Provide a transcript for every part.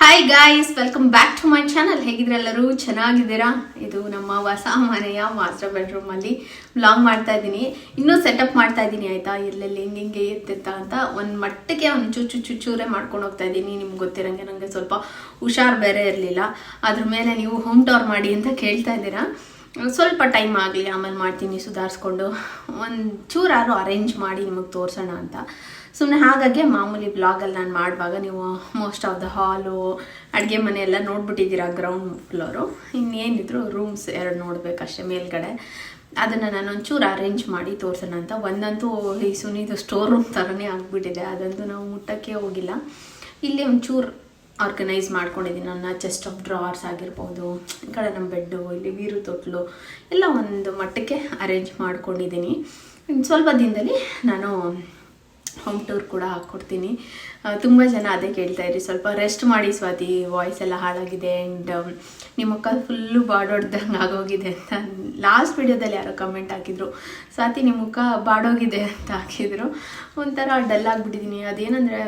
Hi guys welcome back to my channel ಹೇಗಿದ್ರೆ ಎಲ್ಲರೂ ಚೆನ್ನಾಗಿದ್ದೀರಾ? ಇದು ನಮ್ಮ ಹೊಸ ಮನೆಯ ಮಾಸ್ಟರ್ ಬೆಡ್ರೂಮಲ್ಲಿ ವ್ಲಾಗ್ ಮಾಡ್ತಾ ಇದ್ದೀನಿ. ಇನ್ನೂ ಸೆಟಪ್ ಮಾಡ್ತಾ ಇದ್ದೀನಿ, ಆಯಿತಾ? ಎಲ್ಲೆಲ್ಲಿ ಹಿಂಗೆ ಹಿಂಗೆ ಎತ್ತಿತ್ತ ಅಂತ ಒಂದು ಮಟ್ಟಕ್ಕೆ ಒಂದು ಚುಚ್ಚು ಚುಚ್ಚೂರೇ ಮಾಡ್ಕೊಂಡು ಹೋಗ್ತಾ ಇದ್ದೀನಿ. ನಿಮ್ಗೆ ಗೊತ್ತಿರಂಗೆ ನನಗೆ ಸ್ವಲ್ಪ ಹುಷಾರು ಬೇರೆ ಇರಲಿಲ್ಲ. ಅದ್ರ ಮೇಲೆ ನೀವು ಹೋಮ್ ಟೂರ್ ಮಾಡಿ ಅಂತ ಕೇಳ್ತಾ ಇದ್ದೀರಾ? ಸ್ವಲ್ಪ ಟೈಮ್ ಆಗಲಿ, ಆಮೇಲೆ ಮಾಡ್ತೀನಿ ಸುಧಾರಿಸ್ಕೊಂಡು. ಒಂದು ಚೂರಾರು ಅರೇಂಜ್ ಮಾಡಿ ನಿಮಗೆ ತೋರಿಸೋಣ ಅಂತ. ಸುಮ್ಮನೆ ಹಾಗಾಗಿ ಮಾಮೂಲಿ ಬ್ಲಾಗಲ್ಲಿ ನಾನು ಮಾಡುವಾಗ ನೀವು ಮೋಸ್ಟ್ ಆಫ್ ದ ಹಾಲು ಅಡುಗೆ ಮನೆ ಎಲ್ಲ ನೋಡ್ಬಿಟ್ಟಿದ್ದೀರಾ ಗ್ರೌಂಡ್ ಫ್ಲೋರು ಇನ್ನೇನಿದ್ರು ರೂಮ್ಸ್ ಎರಡು ನೋಡಬೇಕಷ್ಟೇ ಮೇಲ್ಗಡೆ. ಅದನ್ನು ನಾನು ಒಂಚೂರು ಅರೇಂಜ್ ಮಾಡಿ ತೋರಿಸೋಣ ಅಂತ. ಒಂದಂತೂ ಈ ಸುನಿದು ಸ್ಟೋರ್ ರೂಮ್ ಥರನೇ ಆಗಿಬಿಟ್ಟಿದೆ. ಅದಂತೂ ನಾವು ಮುಟ್ಟಕ್ಕೆ ಹೋಗಿಲ್ಲ. ಇಲ್ಲಿ ಒಂಚೂರು ಆರ್ಗನೈಸ್ ಮಾಡ್ಕೊಂಡಿದ್ದೀನಿ. ನನ್ನ ಚೆಸ್ಟ್ ಆಫ್ ಡ್ರಾವರ್ಸ್ ಆಗಿರ್ಬೋದು, ಈ ಕಡೆ ನಮ್ಮ ಬೆಡ್ಡು ಇಲ್ಲಿ ವೀರು ತೊಟ್ಲು, ಎಲ್ಲ ಒಂದು ಮಟ್ಟಕ್ಕೆ ಅರೇಂಜ್ ಮಾಡ್ಕೊಂಡಿದ್ದೀನಿ. ಸ್ವಲ್ಪ ದಿನದಲ್ಲಿ ನಾನು ಹೋಮ್ ಟೂರ್ ಕೂಡ ಹಾಕ್ಕೊಡ್ತೀನಿ. ತುಂಬ ಜನ ಅದೇ ಕೇಳ್ತಾ ಇರಿ ಸ್ವಲ್ಪ ರೆಸ್ಟ್ ಮಾಡಿ ಸ್ವಾತಿ ವಾಯ್ಸ್ ಎಲ್ಲ ಹಾಳಾಗಿದೆ ಆ್ಯಂಡ್ ನಿಮ್ಮ ಮುಖ ಫುಲ್ಲು ಬಾಡೋಡ್ದಂಗೆ ಆಗೋಗಿದೆ ಅಂತ ಲಾಸ್ಟ್ ವಿಡಿಯೋದಲ್ಲಿ ಯಾರೋ ಕಮೆಂಟ್ ಹಾಕಿದ್ರು. ಸ್ವಾತಿ ನಿಮ್ಮ ಮುಖ ಬಾಡೋಗಿದೆ ಅಂತ ಹಾಕಿದ್ರು. ಒಂಥರ ಡಲ್ ಆಗಿಬಿಟ್ಟಿದ್ದೀನಿ ಅದೇನಂದರೆ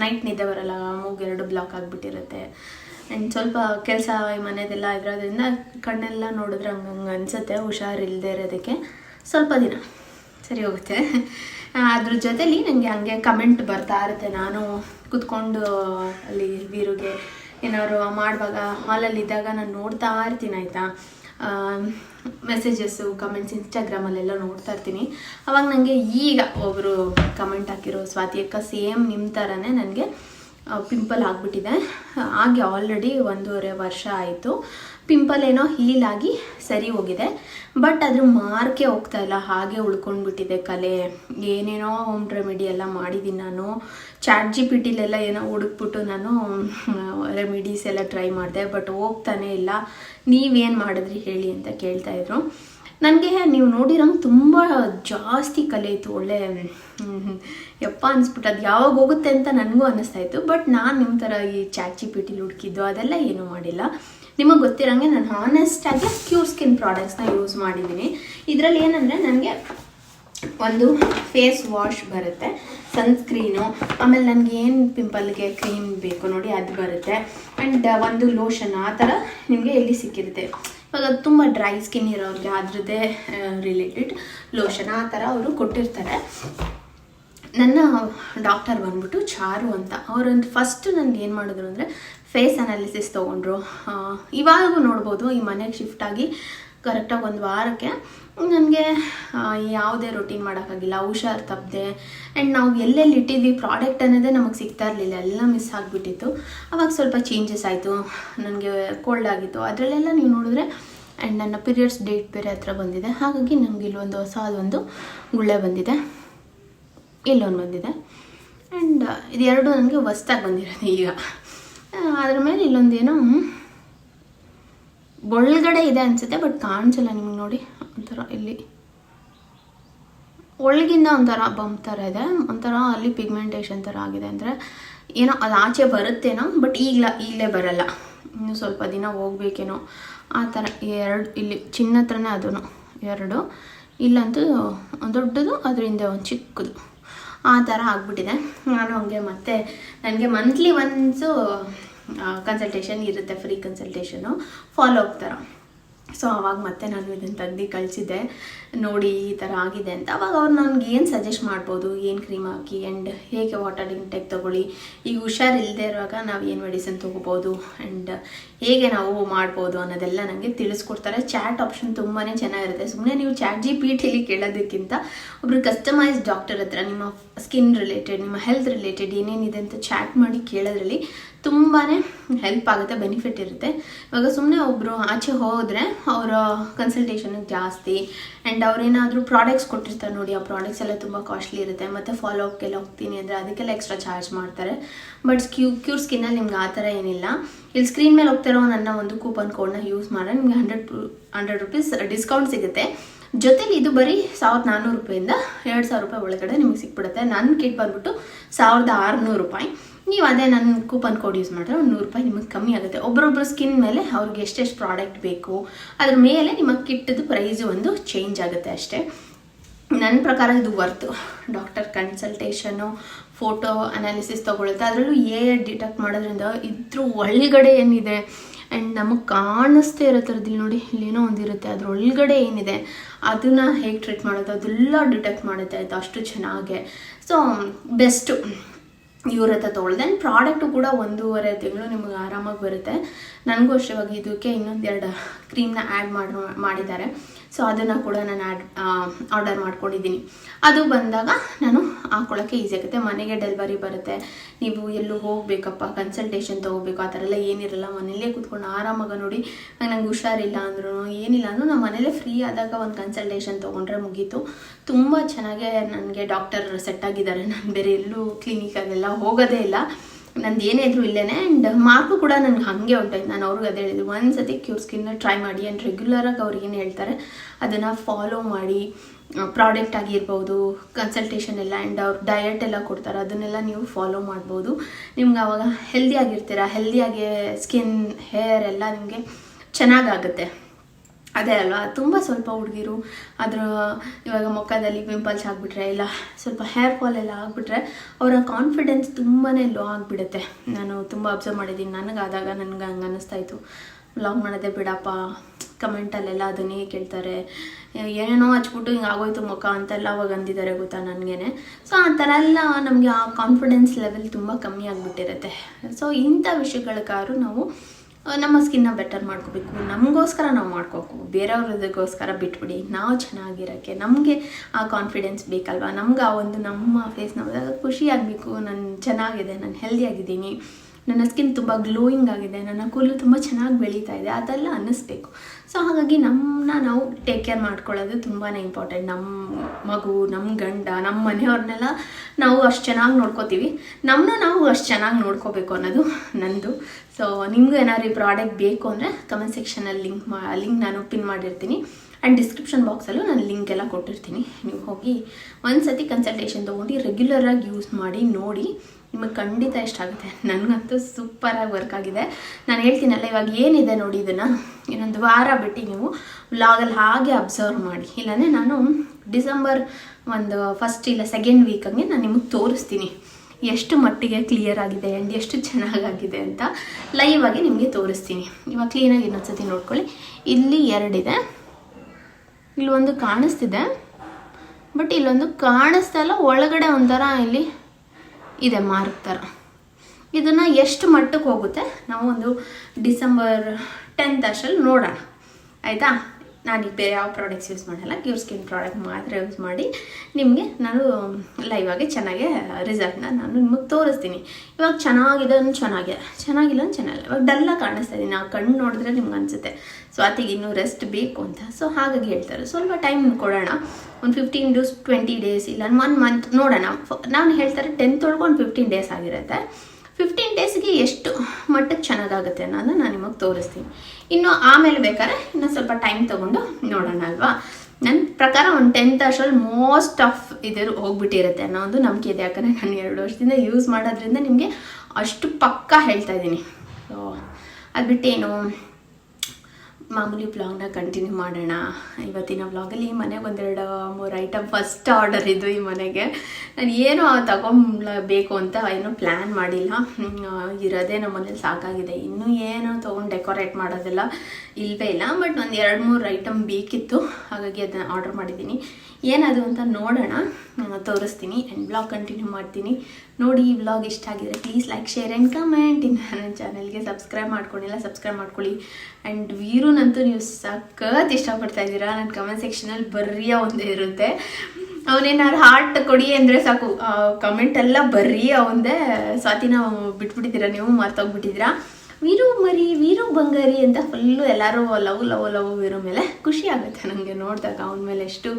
ನೈಟ್ ನಿದ್ದೆ ಬರಲ್ಲ ಮೂಗೆರಡು ಬ್ಲಾಕ್ ಆಗಿಬಿಟ್ಟಿರುತ್ತೆ. ಆ್ಯಂಡ್ ಸ್ವಲ್ಪ ಕೆಲಸ ಮನೆಯದೆಲ್ಲ ಇರೋದ್ರಿಂದ ಕಣ್ಣೆಲ್ಲ ನೋಡಿದ್ರೆ ಹಂಗೆ ಹಂಗೆ ಅನಿಸುತ್ತೆ ಹುಷಾರಿಲ್ಲದೆ ಇರೋದಕ್ಕೆ. ಸ್ವಲ್ಪ ದಿನ. ಸರಿ ಹೋಗುತ್ತೆ. ಅದ್ರ ಜೊತೆಲಿ ನನಗೆ ಹಂಗೆ ಕಮೆಂಟ್ ಬರ್ತಾ ಇರುತ್ತೆ. ನಾನು ಕುತ್ಕೊಂಡು ಅಲ್ಲಿ ವೀರುಗೆ ಏನಾದ್ರು ಮಾಡುವಾಗ ಹಾಲಲ್ಲಿದ್ದಾಗ ನಾನು ನೋಡ್ತಾ ಇರ್ತೀನಿ, ಆಯಿತಾ? ಮೆಸೇಜಸ್ಸು ಕಮೆಂಟ್ಸ್ ಇನ್ಸ್ಟಾಗ್ರಾಮಲ್ಲೆಲ್ಲ ನೋಡ್ತಾ ಇರ್ತೀನಿ. ಅವಾಗ ನನಗೆ ಈಗ ಒಬ್ಬರು ಕಮೆಂಟ್ ಹಾಕಿರೋ ಸ್ವಾತಿ ಅಕ್ಕ ಸೇಮ್ ನಿಮ್ಮ ಥರನೇ ನನಗೆ ಪಿಂಪಲ್ ಆಗಿಬಿಟ್ಟಿದೆ. ಹಾಗೆ ಆಲ್ರೆಡಿ ಒಂದೂವರೆ ವರ್ಷ ಆಯಿತು. ಪಿಂಪಲ್ ಏನೋ ಹೀಲ್ ಆಗಿ ಸರಿ ಹೋಗಿದೆ. ಬಟ್ ಅದ್ರ ಮಾರ್ಕೆ ಹೋಗ್ತಾ ಇಲ್ಲ. ಹಾಗೆ ಉಳ್ಕೊಂಡ್ಬಿಟ್ಟಿದೆ ಕಲೆ. ಏನೇನೋ ಹೋಮ್ ರೆಮಿಡಿ ಎಲ್ಲ ಮಾಡಿದ್ದೀನಿ ನಾನು. ಚಾಟ್ ಜಿ ಪಿ ಟಿಲೆಲ್ಲ ಏನೋ ಹುಡುಕ್ಬಿಟ್ಟು ನಾನು ರೆಮಿಡೀಸ್ ಎಲ್ಲ ಟ್ರೈ ಮಾಡಿದೆ. ಬಟ್ ಹೋಗ್ತಾನೆ ಇಲ್ಲ. ನೀವೇನು ಮಾಡಿದ್ರಿ ಹೇಳಿ ಅಂತ ಕೇಳ್ತಾ ಇದ್ರು. ನನಗೆ ನೀವು ನೋಡಿರಂಗೆ ತುಂಬ ಜಾಸ್ತಿ ಕಲೆ ಇತ್ತು. ಒಳ್ಳೆ ಯಪ್ಪ ಅನಿಸ್ಬಿಟ್ಟು ಅದು ಯಾವಾಗ ಹೋಗುತ್ತೆ ಅಂತ ನನಗೂ ಅನ್ನಿಸ್ತಾ ಇತ್ತು. ಬಟ್ ನಾನು ನಿಮ್ಮ ಥರ ಈ ಚಾಟ್ ಜಿ ಹುಡುಕಿದ್ದು ಅದೆಲ್ಲ ಏನೂ ಮಾಡಿಲ್ಲ. ನಿಮಗೆ ಗೊತ್ತಿರೋಂಗೆ ನಾನು ಹಾನೆಸ್ಟಾಗಿ ಕ್ಯೂರ್ ಸ್ಕಿನ್ ಪ್ರಾಡಕ್ಟ್ಸ್ನ ಯೂಸ್ ಮಾಡಿದ್ದೀನಿ ಇದರಲ್ಲಿ ಏನಂದರೆ ನನಗೆ ಒಂದು ಫೇಸ್ ವಾಶ್ ಬರುತ್ತೆ ಸನ್ಸ್ಕ್ರೀನು ಆಮೇಲೆ ನನಗೆ ಏನು ಪಿಂಪಲ್ಗೆ ಕ್ರೀಮ್ ಬೇಕು ನೋಡಿ ಅದು ಬರುತ್ತೆ. ಆ್ಯಂಡ್ ಒಂದು ಲೋಷನ್ ಆ ಥರ ನಿಮಗೆ ಎಲ್ಲಿ ಸಿಕ್ಕಿರುತ್ತೆ. ಇವಾಗ ತುಂಬ ಡ್ರೈ ಸ್ಕಿನ್ ಇರೋರಿಗೆ ಅದ್ರದ್ದೇ ರಿಲೇಟೆಡ್ ಲೋಷನ್ ಆ ಥರ ಅವರು ಕೊಟ್ಟಿರ್ತಾರೆ. ನನ್ನ ಡಾಕ್ಟರ್ ಬಂದ್ಬಿಟ್ಟು ಚಾರು ಅಂತ, ಅವರೊಂದು ಫಸ್ಟ್ ನನಗೆ ಏನು ಮಾಡಿದ್ರು ಅಂದರೆ ಫೇಸ್ ಅನಾಲಿಸಿಸ್ ತೊಗೊಂಡ್ರು. ಇವಾಗೂ ನೋಡ್ಬೋದು ಈ ಮನೆಗೆ ಶಿಫ್ಟ್ ಆಗಿ ಕರೆಕ್ಟಾಗಿ ಒಂದು ವಾರಕ್ಕೆ. ನನಗೆ ಯಾವುದೇ ರೊಟೀನ್ ಮಾಡೋಕ್ಕಾಗಿಲ್ಲ. ಹುಷಾರು ತಪ್ಪದೆ ಆ್ಯಂಡ್ ನಾವು ಎಲ್ಲೆಲ್ಲಿ ಇಟ್ಟಿದ್ವಿ ಪ್ರಾಡಕ್ಟ್ ಅನ್ನೋದೇ ನಮಗೆ ಸಿಗ್ತಾ ಇರಲಿಲ್ಲ. ಎಲ್ಲ ಮಿಸ್ ಆಗಿಬಿಟ್ಟಿತ್ತು. ಅವಾಗ ಸ್ವಲ್ಪ ಚೇಂಜಸ್ ಆಯಿತು. ನನಗೆ ಕೋಲ್ಡ್ ಆಗಿತ್ತು. ಅದರಲ್ಲೆಲ್ಲ ನೀವು ನೋಡಿದ್ರೆ ಆ್ಯಂಡ್ ನನ್ನ ಪೀರಿಯಡ್ಸ್ ಡೇಟ್ ಬೇರೆ ಹತ್ರ ಬಂದಿದೆ. ಹಾಗಾಗಿ ನನಗೆ ಇಲ್ಲೊಂದು ಹೊಸ ಅದೊಂದು ಗುಳ್ಳೆ ಬಂದಿದೆ. ಇಲ್ಲೊಂದು ಬಂದಿದೆ. ಆ್ಯಂಡ್ ಇದೆರಡು ನನಗೆ ಹೊಸ್ದಾಗಿ ಬಂದಿರೋದು ಈಗ. ಅದ್ರ ಮೇಲೆ ಇಲ್ಲೊಂದೇನೋ ಒಳಗಡೆ ಇದೆ ಅನಿಸುತ್ತೆ ಬಟ್ ಕಾಣಿಸಲ್ಲ ನಿಮಗೆ ನೋಡಿ. ಒಂಥರ ಇಲ್ಲಿ ಒಳಗಿಂದ ಒಂಥರ ಬಂಪ್ ಥರ ಇದೆ. ಒಂಥರ ಅಲ್ಲಿ ಪಿಗ್ಮೆಂಟೇಷನ್ ಥರ ಆಗಿದೆ ಅಂದರೆ ಏನೋ ಅದು ಆಚೆ ಬರುತ್ತೇನೋ ಬಟ್ ಈಗಲ, ಈಗಲೇ ಬರಲ್ಲ. ಇನ್ನು ಸ್ವಲ್ಪ ದಿನ ಹೋಗ್ಬೇಕೇನೋ, ಆ ಥರ ಎರಡು, ಇಲ್ಲಿ ಚಿನ್ನ ಹತ್ರನೇ ಅದೂ ಎರಡು. ಇಲ್ಲಂತೂ ದೊಡ್ಡದು, ಅದರಿಂದ ಒಂದು ಚಿಕ್ಕದು. ಆ ಥರ ಆಗ್ಬಿಟ್ಟಿದೆ. ನಾನು ಹಂಗೆ ಮತ್ತೆ ನನಗೆ ಮಂತ್ಲಿ ಒನ್ಸು ಕನ್ಸಲ್ಟೇಷನ್ ಇರುತ್ತೆ ಫ್ರೀ ಕನ್ಸಲ್ಟೇಷನು ಫಾಲೋ ಅಪ್ ಥರ ಸೊ ಅವಾಗ ಮತ್ತೆ ನಾನು ಇದನ್ನು ತಂದು ಕಳಿಸಿದ್ದೆ. ನೋಡಿ ಈ ಥರ ಆಗಿದೆ ಅಂತ. ಅವಾಗ ಅವ್ರು ನನಗೆ ಏನು ಸಜೆಸ್ಟ್ ಮಾಡ್ಬೋದು? ಏನು ಕ್ರೀಮ್ ಹಾಕಿ? ಆ್ಯಂಡ್ ಹೇಗೆ ವಾಟರ್ ಇಂಟೆಕ್ ತೊಗೊಳ್ಳಿ? ಈಗ ಹುಷಾರಿಲ್ಲದೆ ಇರುವಾಗ ನಾವು ಏನು ಮೆಡಿಸಿನ್ ತೊಗೋಬೋದು? ಆ್ಯಂಡ್ ಹೇಗೆ ನಾವು ಮಾಡ್ಬೋದು ಅನ್ನೋದೆಲ್ಲ ನನಗೆ ತಿಳಿಸ್ಕೊಡ್ತಾರೆ. ಚಾಟ್ ಆಪ್ಷನ್ ತುಂಬಾ ಚೆನ್ನಾಗಿರುತ್ತೆ. ಸುಮ್ಮನೆ ನೀವು ಚಾಟ್ ಜಿ ಪಿ ಟಿಲಿ ಕೇಳೋದಕ್ಕಿಂತ ಒಬ್ರು ಕಸ್ಟಮೈಸ್ ಡಾಕ್ಟರ್ ಹತ್ರ ನಿಮ್ಮ ಸ್ಕಿನ್ ರಿಲೇಟೆಡ್ ನಿಮ್ಮ ಹೆಲ್ತ್ ರಿಲೇಟೆಡ್ ಏನೇನಿದೆ ಅಂತ ಚಾಟ್ ಮಾಡಿ ಕೇಳೋದ್ರಲ್ಲಿ ತುಂಬಾ ಹೆಲ್ಪ್ ಆಗುತ್ತೆ ಬೆನಿಫಿಟ್ ಇರುತ್ತೆ. ಇವಾಗ ಸುಮ್ಮನೆ ಒಬ್ಬರು ಆಚೆ ಹೋದರೆ ಅವರ ಕನ್ಸಲ್ಟೇಷನ್ ಜಾಸ್ತಿ. ಆ್ಯಂಡ್ ಅವ್ರೇನಾದರೂ ಪ್ರಾಡಕ್ಟ್ಸ್ ಕೊಟ್ಟಿರ್ತಾರೆ ನೋಡಿ, ಆ ಪ್ರಾಡಕ್ಟ್ಸ್ ಎಲ್ಲ ತುಂಬ ಕಾಸ್ಟ್ಲಿ ಇರುತ್ತೆ. ಮತ್ತು ಫಾಲೋ ಅಪ್ಗೆಲ್ಲ ಹೋಗ್ತೀನಿ ಅಂದರೆ ಅದಕ್ಕೆಲ್ಲ ಎಕ್ಸ್ಟ್ರಾ ಚಾರ್ಜ್ ಮಾಡ್ತಾರೆ. ಬಟ್ ಕ್ಯೂ ಕ್ಯೂರ್ ಸ್ಕಿನ್ನಲ್ಲಿ ನಿಮ್ಗೆ ಆ ಥರ ಏನಿಲ್ಲ. ಇಲ್ಲಿ ಸ್ಕ್ರೀನ್ ಮೇಲೆ ಹೋಗ್ತಿರೋ ನನ್ನ ಒಂದು ಕೂಪನ್ ಕೋಡ್ನ ಯೂಸ್ ಮಾಡಿದ್ರೆ ನಿಮಗೆ ಹಂಡ್ರೆಡ್ ಹಂಡ್ರೆಡ್ ರುಪೀಸ್ ಡಿಸ್ಕೌಂಟ್ ಸಿಗುತ್ತೆ. ಜೊತೆಲಿ ಇದು ಬರೀ ಸಾವಿರದ ನಾನ್ನೂರು ರೂಪಾಯಿಂದ ಎರಡು ಸಾವಿರ ರೂಪಾಯಿ ಒಳಗಡೆ ನಿಮಗೆ ಸಿಕ್ಬಿಡುತ್ತೆ. ನನ್ನ ಕಿಟ್ ಬಂದ್ಬಿಟ್ಟು ಸಾವಿರದ ಆರುನೂರು ರೂಪಾಯಿ. ನೀವು ಅದೇ ನನ್ನ ಕೂಪನ್ ಕೋಡ್ ಯೂಸ್ ಮಾಡಿದ್ರೆ ಒಂದು ನೂರು ರೂಪಾಯಿ ನಿಮಗೆ ಕಮ್ಮಿ ಆಗುತ್ತೆ. ಒಬ್ಬರೊಬ್ಬರು ಸ್ಕಿನ್ ಮೇಲೆ ಅವ್ರಿಗೆ ಎಷ್ಟೆಷ್ಟು ಪ್ರಾಡಕ್ಟ್ ಬೇಕು, ಅದ್ರ ಮೇಲೆ ನಿಮಗೆ ಕಿಟ್ಟದ್ದು ಪ್ರೈಸ್ ಒಂದು ಚೇಂಜ್ ಆಗುತ್ತೆ ಅಷ್ಟೇ. ನನ್ನ ಪ್ರಕಾರ ಇದು worth doctor consultation photo analysis ತೊಗೊಳುತ್ತೆ ಅದರಲ್ಲೂ ಎ ಡಿಟೆಕ್ಟ್ ಮಾಡೋದ್ರಿಂದ ಇದ್ರ ಒಳಗಡೆ ಏನಿದೆ ಆ್ಯಂಡ್ ನಮಗೆ ಕಾಣಿಸ್ತೇ ಇರೋ ಥರದಲ್ಲಿ ನೋಡಿ, ಇಲ್ಲೇನೋ ಒಂದಿರುತ್ತೆ ಅದ್ರ ಒಳಗಡೆ ಏನಿದೆ, ಅದನ್ನು ಹೇಗೆ ಟ್ರೀಟ್ ಮಾಡೋದು ಅದೆಲ್ಲ ಡಿಟೆಕ್ಟ್ ಮಾಡುತ್ತೆ ಆಯಿತು ಅಷ್ಟು ಚೆನ್ನಾಗೆ. ಸೊ ಬೆಸ್ಟು ಇವ್ರ ಹತ್ರ ತೊಗೊಳ್ದೆ ಆ್ಯಂಡ್ ಪ್ರಾಡಕ್ಟು ಕೂಡ ಒಂದೂವರೆ ತಿಂಗಳು ನಿಮಗೆ ಆರಾಮಾಗಿ ಬರುತ್ತೆ. ನನಗೂ ಅಷ್ಟೇ ಇದಕ್ಕೆ ಇನ್ನೊಂದೆರಡು ಕ್ರೀಮ್ನ ಆ್ಯಡ್ ಮಾಡಿ ಮಾಡಿದ್ದಾರೆ. ಸೊ ಅದನ್ನು ಕೂಡ ನಾನು ಆ್ಯಡ್ ಆರ್ಡರ್ ಮಾಡ್ಕೊಂಡಿದ್ದೀನಿ. ಅದು ಬಂದಾಗ ನಾನು ಹಾಕೊಳ್ಳೋಕ್ಕೆ ಈಸಿ ಆಗುತ್ತೆ. ಮನೆಗೆ ಡೆಲಿವರಿ ಬರುತ್ತೆ. ನೀವು ಎಲ್ಲೂ ಹೋಗಬೇಕಪ್ಪ ಕನ್ಸಲ್ಟೇಷನ್ ತೊಗೋಬೇಕು, ಆ ಥರ ಎಲ್ಲ ಏನಿರಲ್ಲ. ಮನೇಲೇ ಕೂತ್ಕೊಂಡು ಆರಾಮಾಗ ನೋಡಿ, ನಂಗೆ ಹುಷಾರಿಲ್ಲ ಅಂದ್ರೂ, ಏನಿಲ್ಲ ಅಂದರೂ ನಮ್ಮ ಮನೇಲೇ ಫ್ರೀ ಆದಾಗ ಒಂದು ಕನ್ಸಲ್ಟೇಷನ್ ತೊಗೊಂಡ್ರೆ ಮುಗೀತು. ತುಂಬ ಚೆನ್ನಾಗೆ ನನಗೆ ಡಾಕ್ಟರ್ ಸೆಟ್ ಆಗಿದ್ದಾರೆ. ನಾನು ಬೇರೆ ಎಲ್ಲೂ ಕ್ಲಿನಿಕಲ್ಲೆಲ್ಲ ಹೋಗೋದೇ ಇಲ್ಲ. ನಂದು ಏನೇ ಇದ್ರು ಇಲ್ಲೇ ಆ್ಯಂಡ್ ಮಾರ್ಕು ಕೂಡ ನನಗೆ ಹಾಗೆ ಹೊಂಟೋಯ್ತು ನಾನು ಅವ್ರಿಗೆ ಅದೇ ಹೇಳಿದ್ರು ಒಂದು ಸತಿ ಕ್ಯೂರ್ ಸ್ಕಿನ್ನ ಟ್ರೈ ಮಾಡಿ ಆ್ಯಂಡ್ ರೆಗ್ಯುಲರಾಗಿ ಅವ್ರಿಗೆ ಏನು ಹೇಳ್ತಾರೆ, ಅದನ್ನು ಫಾಲೋ ಮಾಡಿ ಪ್ರಾಡಕ್ಟ್ ಆಗಿರ್ಬೋದು ಕನ್ಸಲ್ಟೇಷನ್ ಎಲ್ಲ ಆ್ಯಂಡ್ ಅವ್ರ ಡಯಟ್ ಎಲ್ಲ ಕೊಡ್ತಾರೆ, ಅದನ್ನೆಲ್ಲ ನೀವು ಫಾಲೋ ಮಾಡ್ಬೋದು. ನಿಮ್ಗೆ ಆವಾಗ ಹೆಲ್ದಿ ಆಗಿರ್ತೀರ ಹೆಲ್ದಿಯಾಗಿ ಸ್ಕಿನ್ ಹೇರ್ ಎಲ್ಲ ನಿಮಗೆ ಚೆನ್ನಾಗಾಗುತ್ತೆ ಅದೇ ಅಲ್ವಾ? ತುಂಬ ಸ್ವಲ್ಪ ಹುಡುಗಿರು, ಅದ್ರ ಇವಾಗ ಮುಖದಲ್ಲಿ ಪಿಂಪಲ್ಸ್ ಆಗಿಬಿಟ್ರೆ ಇಲ್ಲ ಸ್ವಲ್ಪ ಹೇರ್ ಫಾಲ್ ಎಲ್ಲ ಆಗಿಬಿಟ್ರೆ ಅವರ ಕಾನ್ಫಿಡೆನ್ಸ್ ತುಂಬಾ ಲೋ ಆಗಿಬಿಡುತ್ತೆ. ನಾನು ತುಂಬ ಅಬ್ಸರ್ವ್ ಮಾಡಿದ್ದೀನಿ. ನನಗಾದಾಗ ನನಗೆ ಹಂಗೆ ಅನ್ನಿಸ್ತಾ ಇತ್ತು ವ್ಲಾಗ್ ಮಾಡೋದೇ ಬಿಡಪ್ಪ. ಕಮೆಂಟಲ್ಲೆಲ್ಲ ಅದನ್ನೇ ಕೇಳ್ತಾರೆ. ಏನೇನೋ ಹಚ್ಬಿಟ್ಟು ಹಿಂಗೆ ಆಗೋಯ್ತು ಮುಖ ಅಂತೆಲ್ಲ ಅವಾಗ ಅಂದಿದ್ದಾರೆ ಗೊತ್ತಾ ನನಗೇನೆ. ಸೊ ಆ ಥರ ಎಲ್ಲ ನಮಗೆ ಆ ಕಾನ್ಫಿಡೆನ್ಸ್ ಲೆವೆಲ್ ತುಂಬ ಕಮ್ಮಿ ಆಗಿಬಿಟ್ಟಿರುತ್ತೆ. ಸೊ ಇಂಥ ವಿಷಯಗಳಿಗಾದ್ರೂ ನಾವು ನಮ್ಮ ಸ್ಕಿನ್ನ ಬೆಟರ್ ಮಾಡ್ಕೋಬೇಕು. ನಮಗೋಸ್ಕರ ನಾವು ಮಾಡ್ಕೋಬೇಕು ಬೇರೆಯವ್ರದಕ್ಕೋಸ್ಕರ ಬಿಟ್ಬಿಡಿ. ನಾವು ಚೆನ್ನಾಗಿರೋಕ್ಕೆ. ನಮಗೆ ಆ ಕಾನ್ಫಿಡೆನ್ಸ್ ಬೇಕಲ್ವಾ? ನಮ್ಗೆ ಆ ಒಂದು ನಮ್ಮ ಫೇಸ್ ನೋಡಿದಾಗ ಖುಷಿಯಾಗಬೇಕು ನಾನು ಚೆನ್ನಾಗಿದೆ, ನಾನು ಹೆಲ್ದಿಯಾಗಿದ್ದೀನಿ ನನ್ನ ಸ್ಕಿನ್ ತುಂಬ ಗ್ಲೋಯಿಂಗ್ ಆಗಿದೆ. ನನ್ನ ಕೂದಲು ತುಂಬ ಚೆನ್ನಾಗಿ ಬೆಳೀತಾ ಇದೆ. ಅದೆಲ್ಲ ಅನ್ನಿಸ್ಬೇಕು. ಸೊ ಹಾಗಾಗಿ ನಮ್ಮನ್ನ ನಾವು ಟೇಕ್ ಕೇರ್ ಮಾಡ್ಕೊಳ್ಳೋದು ತುಂಬಾ ಇಂಪಾರ್ಟೆಂಟ್ ನಮ್ಮ ಮಗು ನಮ್ಮ ಗಂಡ ನಮ್ಮ ಮನೆಯವ್ರನ್ನೆಲ್ಲ ನಾವು ಅಷ್ಟು ಚೆನ್ನಾಗಿ ನೋಡ್ಕೋತೀವಿ. ನಮ್ಮನ್ನ ನಾವು ಅಷ್ಟು ಚೆನ್ನಾಗಿ ನೋಡ್ಕೋಬೇಕು ಅನ್ನೋದು ನಂದು ಸೊ ನಿಮಗೂ ಏನಾದ್ರು ಈ ಪ್ರಾಡಕ್ಟ್ ಬೇಕು ಅಂದರೆ ಕಮೆಂಟ್ ಸೆಕ್ಷನಲ್ಲಿ ಲಿಂಕ್ ಮಾ ಲಿಂಕ್ ನಾನು ಪಿನ್ ಮಾಡಿರ್ತೀನಿ. ಆ್ಯಂಡ್ ಡಿಸ್ಕ್ರಿಪ್ಷನ್ ಬಾಕ್ಸಲ್ಲೂ ನಾನು ಲಿಂಕ್ ಎಲ್ಲ ಕೊಟ್ಟಿರ್ತೀನಿ. ನೀವು ಹೋಗಿ ಒಂದು ಸತಿ ಕನ್ಸಲ್ಟೇಷನ್ ತೊಗೊಂಡು ರೆಗ್ಯುಲರಾಗಿ ಯೂಸ್ ಮಾಡಿ, ನೋಡಿ. ನಿಮಗೆ ಖಂಡಿತ ಇಷ್ಟ ಆಗುತ್ತೆ. ನನಗಂತೂ ಸೂಪರಾಗಿ ವರ್ಕ್ ಆಗಿದೆ. ನಾನು ಹೇಳ್ತೀನಲ್ಲ, ಇವಾಗ ಏನಿದೆ ನೋಡಿ ಇದನ್ನು. ಇನ್ನೊಂದು ವಾರ ಬಿಟ್ಟು ನೀವು ವ್ಲಾಗಲ್ಲಿ ಹಾಗೆ ಅಬ್ಸರ್ವ್ ಮಾಡಿ. ಇಲ್ಲಾಂದರೆ ನಾನು ಡಿಸೆಂಬರ್ ಒಂದು ಫಸ್ಟ್ ಇಲ್ಲ ಸೆಕೆಂಡ್ ವೀಕಂಗೆ ನಾನು ನಿಮಗೆ ತೋರಿಸ್ತೀನಿ. ಎಷ್ಟು ಮಟ್ಟಿಗೆ ಕ್ಲಿಯರ್ ಆಗಿದೆ ಆ್ಯಂಡ್ ಎಷ್ಟು ಚೆನ್ನಾಗಾಗಿದೆ ಅಂತ ಲೈವ್ ಆಗಿ ನಿಮಗೆ ತೋರಿಸ್ತೀನಿ. ಇವಾಗ ಕ್ಲೀನಾಗಿ ಇನ್ನೊಂದ್ಸತಿ ನೋಡ್ಕೊಳ್ಳಿ. ಇಲ್ಲಿ ಎರಡಿದೆ. ಒಂದು ಕಾಣಿಸ್ತಿದೆ. ಬಟ್ ಇಲ್ಲೊಂದು ಕಾಣಿಸ್ತಲ್ಲ ಒಳಗಡೆ ಒಂಥರ ಇಲ್ಲಿ ಇದೆ ಮಾರ್ಕ್ ಥರ ಇದನ್ನು ಎಷ್ಟು ಮಟ್ಟಕ್ಕೆ ಹೋಗುತ್ತೆ? ನಾವು ಒಂದು ಡಿಸೆಂಬರ್ ಟೆಂತ್ ಅಷ್ಟರಲ್ಲಿ ನೋಡೋಣ. ಆಯಿತಾ? ನಾನೀಗ ಬೇರೆ ಯಾವ ಪ್ರಾಡಕ್ಟ್ಸ್ ಯೂಸ್ ಮಾಡಲ್ಲ ಕ್ಯೂರ್ ಸ್ಕಿನ್ ಪ್ರಾಡಕ್ಟ್ ಮಾತ್ರ ಯೂಸ್ ಮಾಡಿ ನಿಮಗೆ ನಾನು ಲೈವ್ ಆಗಿ ಚೆನ್ನಾಗಿ ರಿಸಲ್ಟ್ನ ನಾನು ನಿಮಗೆ ತೋರಿಸ್ತೀನಿ. ಇವಾಗ ಚೆನ್ನಾಗಿದೆ ಅಂದ್ರೆ ಚೆನ್ನಾಗಿದೆ ಚೆನ್ನಾಗಿಲ್ಲ ಅಂದ್ರೆ ಚೆನ್ನಾಗಿಲ್ಲ. ಇವಾಗ ಡಲ್ಲ ಕಾಣಿಸ್ತಾ ಇದ್ದೀನಿ ಆ ಕಣ್ಣು ನೋಡಿದ್ರೆ ನಿಮ್ಗೆ ಅನಿಸುತ್ತೆ, ಸ್ವಾತಿಗೆ ಇನ್ನೂ ರೆಸ್ಟ್ ಬೇಕು ಅಂತ. ಸೊ ಹಾಗಾಗಿ ಹೇಳ್ತಾರೆ. ಸ್ವಲ್ಪ ಟೈಮ್ ಕೊಡೋಣ. ಒಂದು ಫಿಫ್ಟೀನ್ ಡೇಸ್ ಟ್ವೆಂಟಿ ಡೇಸ್ ಇಲ್ಲ ಒನ್ ಮಂತ್ ನೋಡೋಣ. ನಾನು ಹೇಳ್ತಾರೆ ಟೆಂತ್ ಒಳಗೆ ಒಂದು ಫಿಫ್ಟೀನ್ ಡೇಸ್ ಆಗಿರುತ್ತೆ. ಫಿಫ್ಟೀನ್ ಡೇಸ್ಗೆ ಎಷ್ಟು ಮಟ್ಟಕ್ಕೆ ಚೆನ್ನಾಗಾಗುತ್ತೆ ಅನ್ನೋದನ್ನ ನಾನು ನಿಮಗೆ ತೋರಿಸ್ತೀನಿ. ಇನ್ನು ಆಮೇಲೆ ಬೇಕಾದ್ರೆ ಇನ್ನೂ ಸ್ವಲ್ಪ ಟೈಮ್ ತೊಗೊಂಡು ನೋಡೋಣ ಅಲ್ವಾ? ನನ್ನ ಪ್ರಕಾರ ಒಂದು ಟೆಂತ್ ಅಷ್ಟರಲ್ಲಿ ಮೋಸ್ಟ್ ಆಫ್ ಇದು ಹೋಗ್ಬಿಟ್ಟಿರುತ್ತೆ ಅನ್ನೋ ಒಂದು ನಂಬಿಕೆ ಇದೆ. ಯಾಕಂದರೆ ನಾನು ಎರಡು ವರ್ಷದಿಂದ ಯೂಸ್ ಮಾಡೋದ್ರಿಂದ ನಿಮಗೆ ಅಷ್ಟು ಪಕ್ಕ ಹೇಳ್ತಾ ಇದ್ದೀನಿ. ಸೊ ಅದು ಬಿಟ್ಟೇನು ಮಾಮೂಲಿ ಬ್ಲಾಗ್ನ ಕಂಟಿನ್ಯೂ ಮಾಡೋಣ. ಇವತ್ತಿನ ಬ್ಲಾಗಲ್ಲಿ ಈ ಮನೆಗೆ ಒಂದೆರಡು, ಮೂರು ಐಟಮ್ ಫಸ್ಟ್ ಆರ್ಡರ್ ಇದ್ದು ಈ ಮನೆಗೆ. ನಾನು ಏನೋ ತಗೊಂಬೇಕು ಅಂತ ಏನು ಪ್ಲ್ಯಾನ್ ಮಾಡಿಲ್ಲ. ಇರೋದೇ ನಮ್ಮ ಮನೇಲಿ ಸಾಕಾಗಿದೆ. ಇನ್ನೂ ಏನೋ ತೊಗೊಂಡು ಡೆಕೋರೇಟ್ ಮಾಡೋದೆಲ್ಲ. ಇಲ್ಲವೇ ಇಲ್ಲ ಬಟ್ ಒಂದು ಎರಡು, ಮೂರು ಐಟಮ್ ಬೇಕಿತ್ತು. ಹಾಗಾಗಿ ಅದನ್ನ ಆರ್ಡರ್ ಮಾಡಿದ್ದೀನಿ. ಏನದು ಅಂತ ನೋಡೋಣ. ನಾನು ತೋರಿಸ್ತೀನಿ ಆ್ಯಂಡ್ ಬ್ಲಾಗ್ ಕಂಟಿನ್ಯೂ ಮಾಡ್ತೀನಿ. ನೋಡಿ, ಈ ವ್ಲಾಗ್ ಇಷ್ಟ ಆಗಿದೆ please like share and comment ಇನ್ನು ನನ್ನ ಚಾನಲ್ಗೆ ಸಬ್ಸ್ಕ್ರೈಬ್ ಮಾಡ್ಕೊಂಡಿಲ್ಲ ಸಬ್ಸ್ಕ್ರೈಬ್ ಮಾಡ್ಕೊಳ್ಳಿ. ಆ್ಯಂಡ್ ವೀರುನಂತೂ ನೀವು ಸಖತ್ ಇಷ್ಟಪಡ್ತಾ ಇದ್ದೀರಾ. ನನ್ನ ಕಮೆಂಟ್ ಸೆಕ್ಷನಲ್ಲಿ ಬರ್ರಿಯ ಒಂದೇ ಇರುತ್ತೆ. ಅವನೇನಾದ್ರು ಹಾರ್ಟ್ ಕೊಡಿ ಅಂದರೆ ಸಾಕು. ಕಮೆಂಟ್ ಎಲ್ಲ ಬರ್ರಿ ಅವಂದೇ ಸ್ವಾತಿನ ಬಿಟ್ಬಿಟ್ಟಿದ್ದೀರಾ ನೀವು? ಮರ್ತೋಗ್ಬಿಟ್ಟಿದ್ದೀರಾ? ವೀರು ಮರಿ, ವೀರು ಬಂಗಾರಿ ಅಂತ ಫುಲ್ಲು ಎಲ್ಲರೂ ಲವ್ ಲವ್ ಲವ್ ವೀರು ಮೇಲೆ ಖುಷಿ ಆಗುತ್ತೆ ನನಗೆ ನೋಡಿದಾಗ. ಅವನ ಮೇಲೆ ಎಷ್ಟು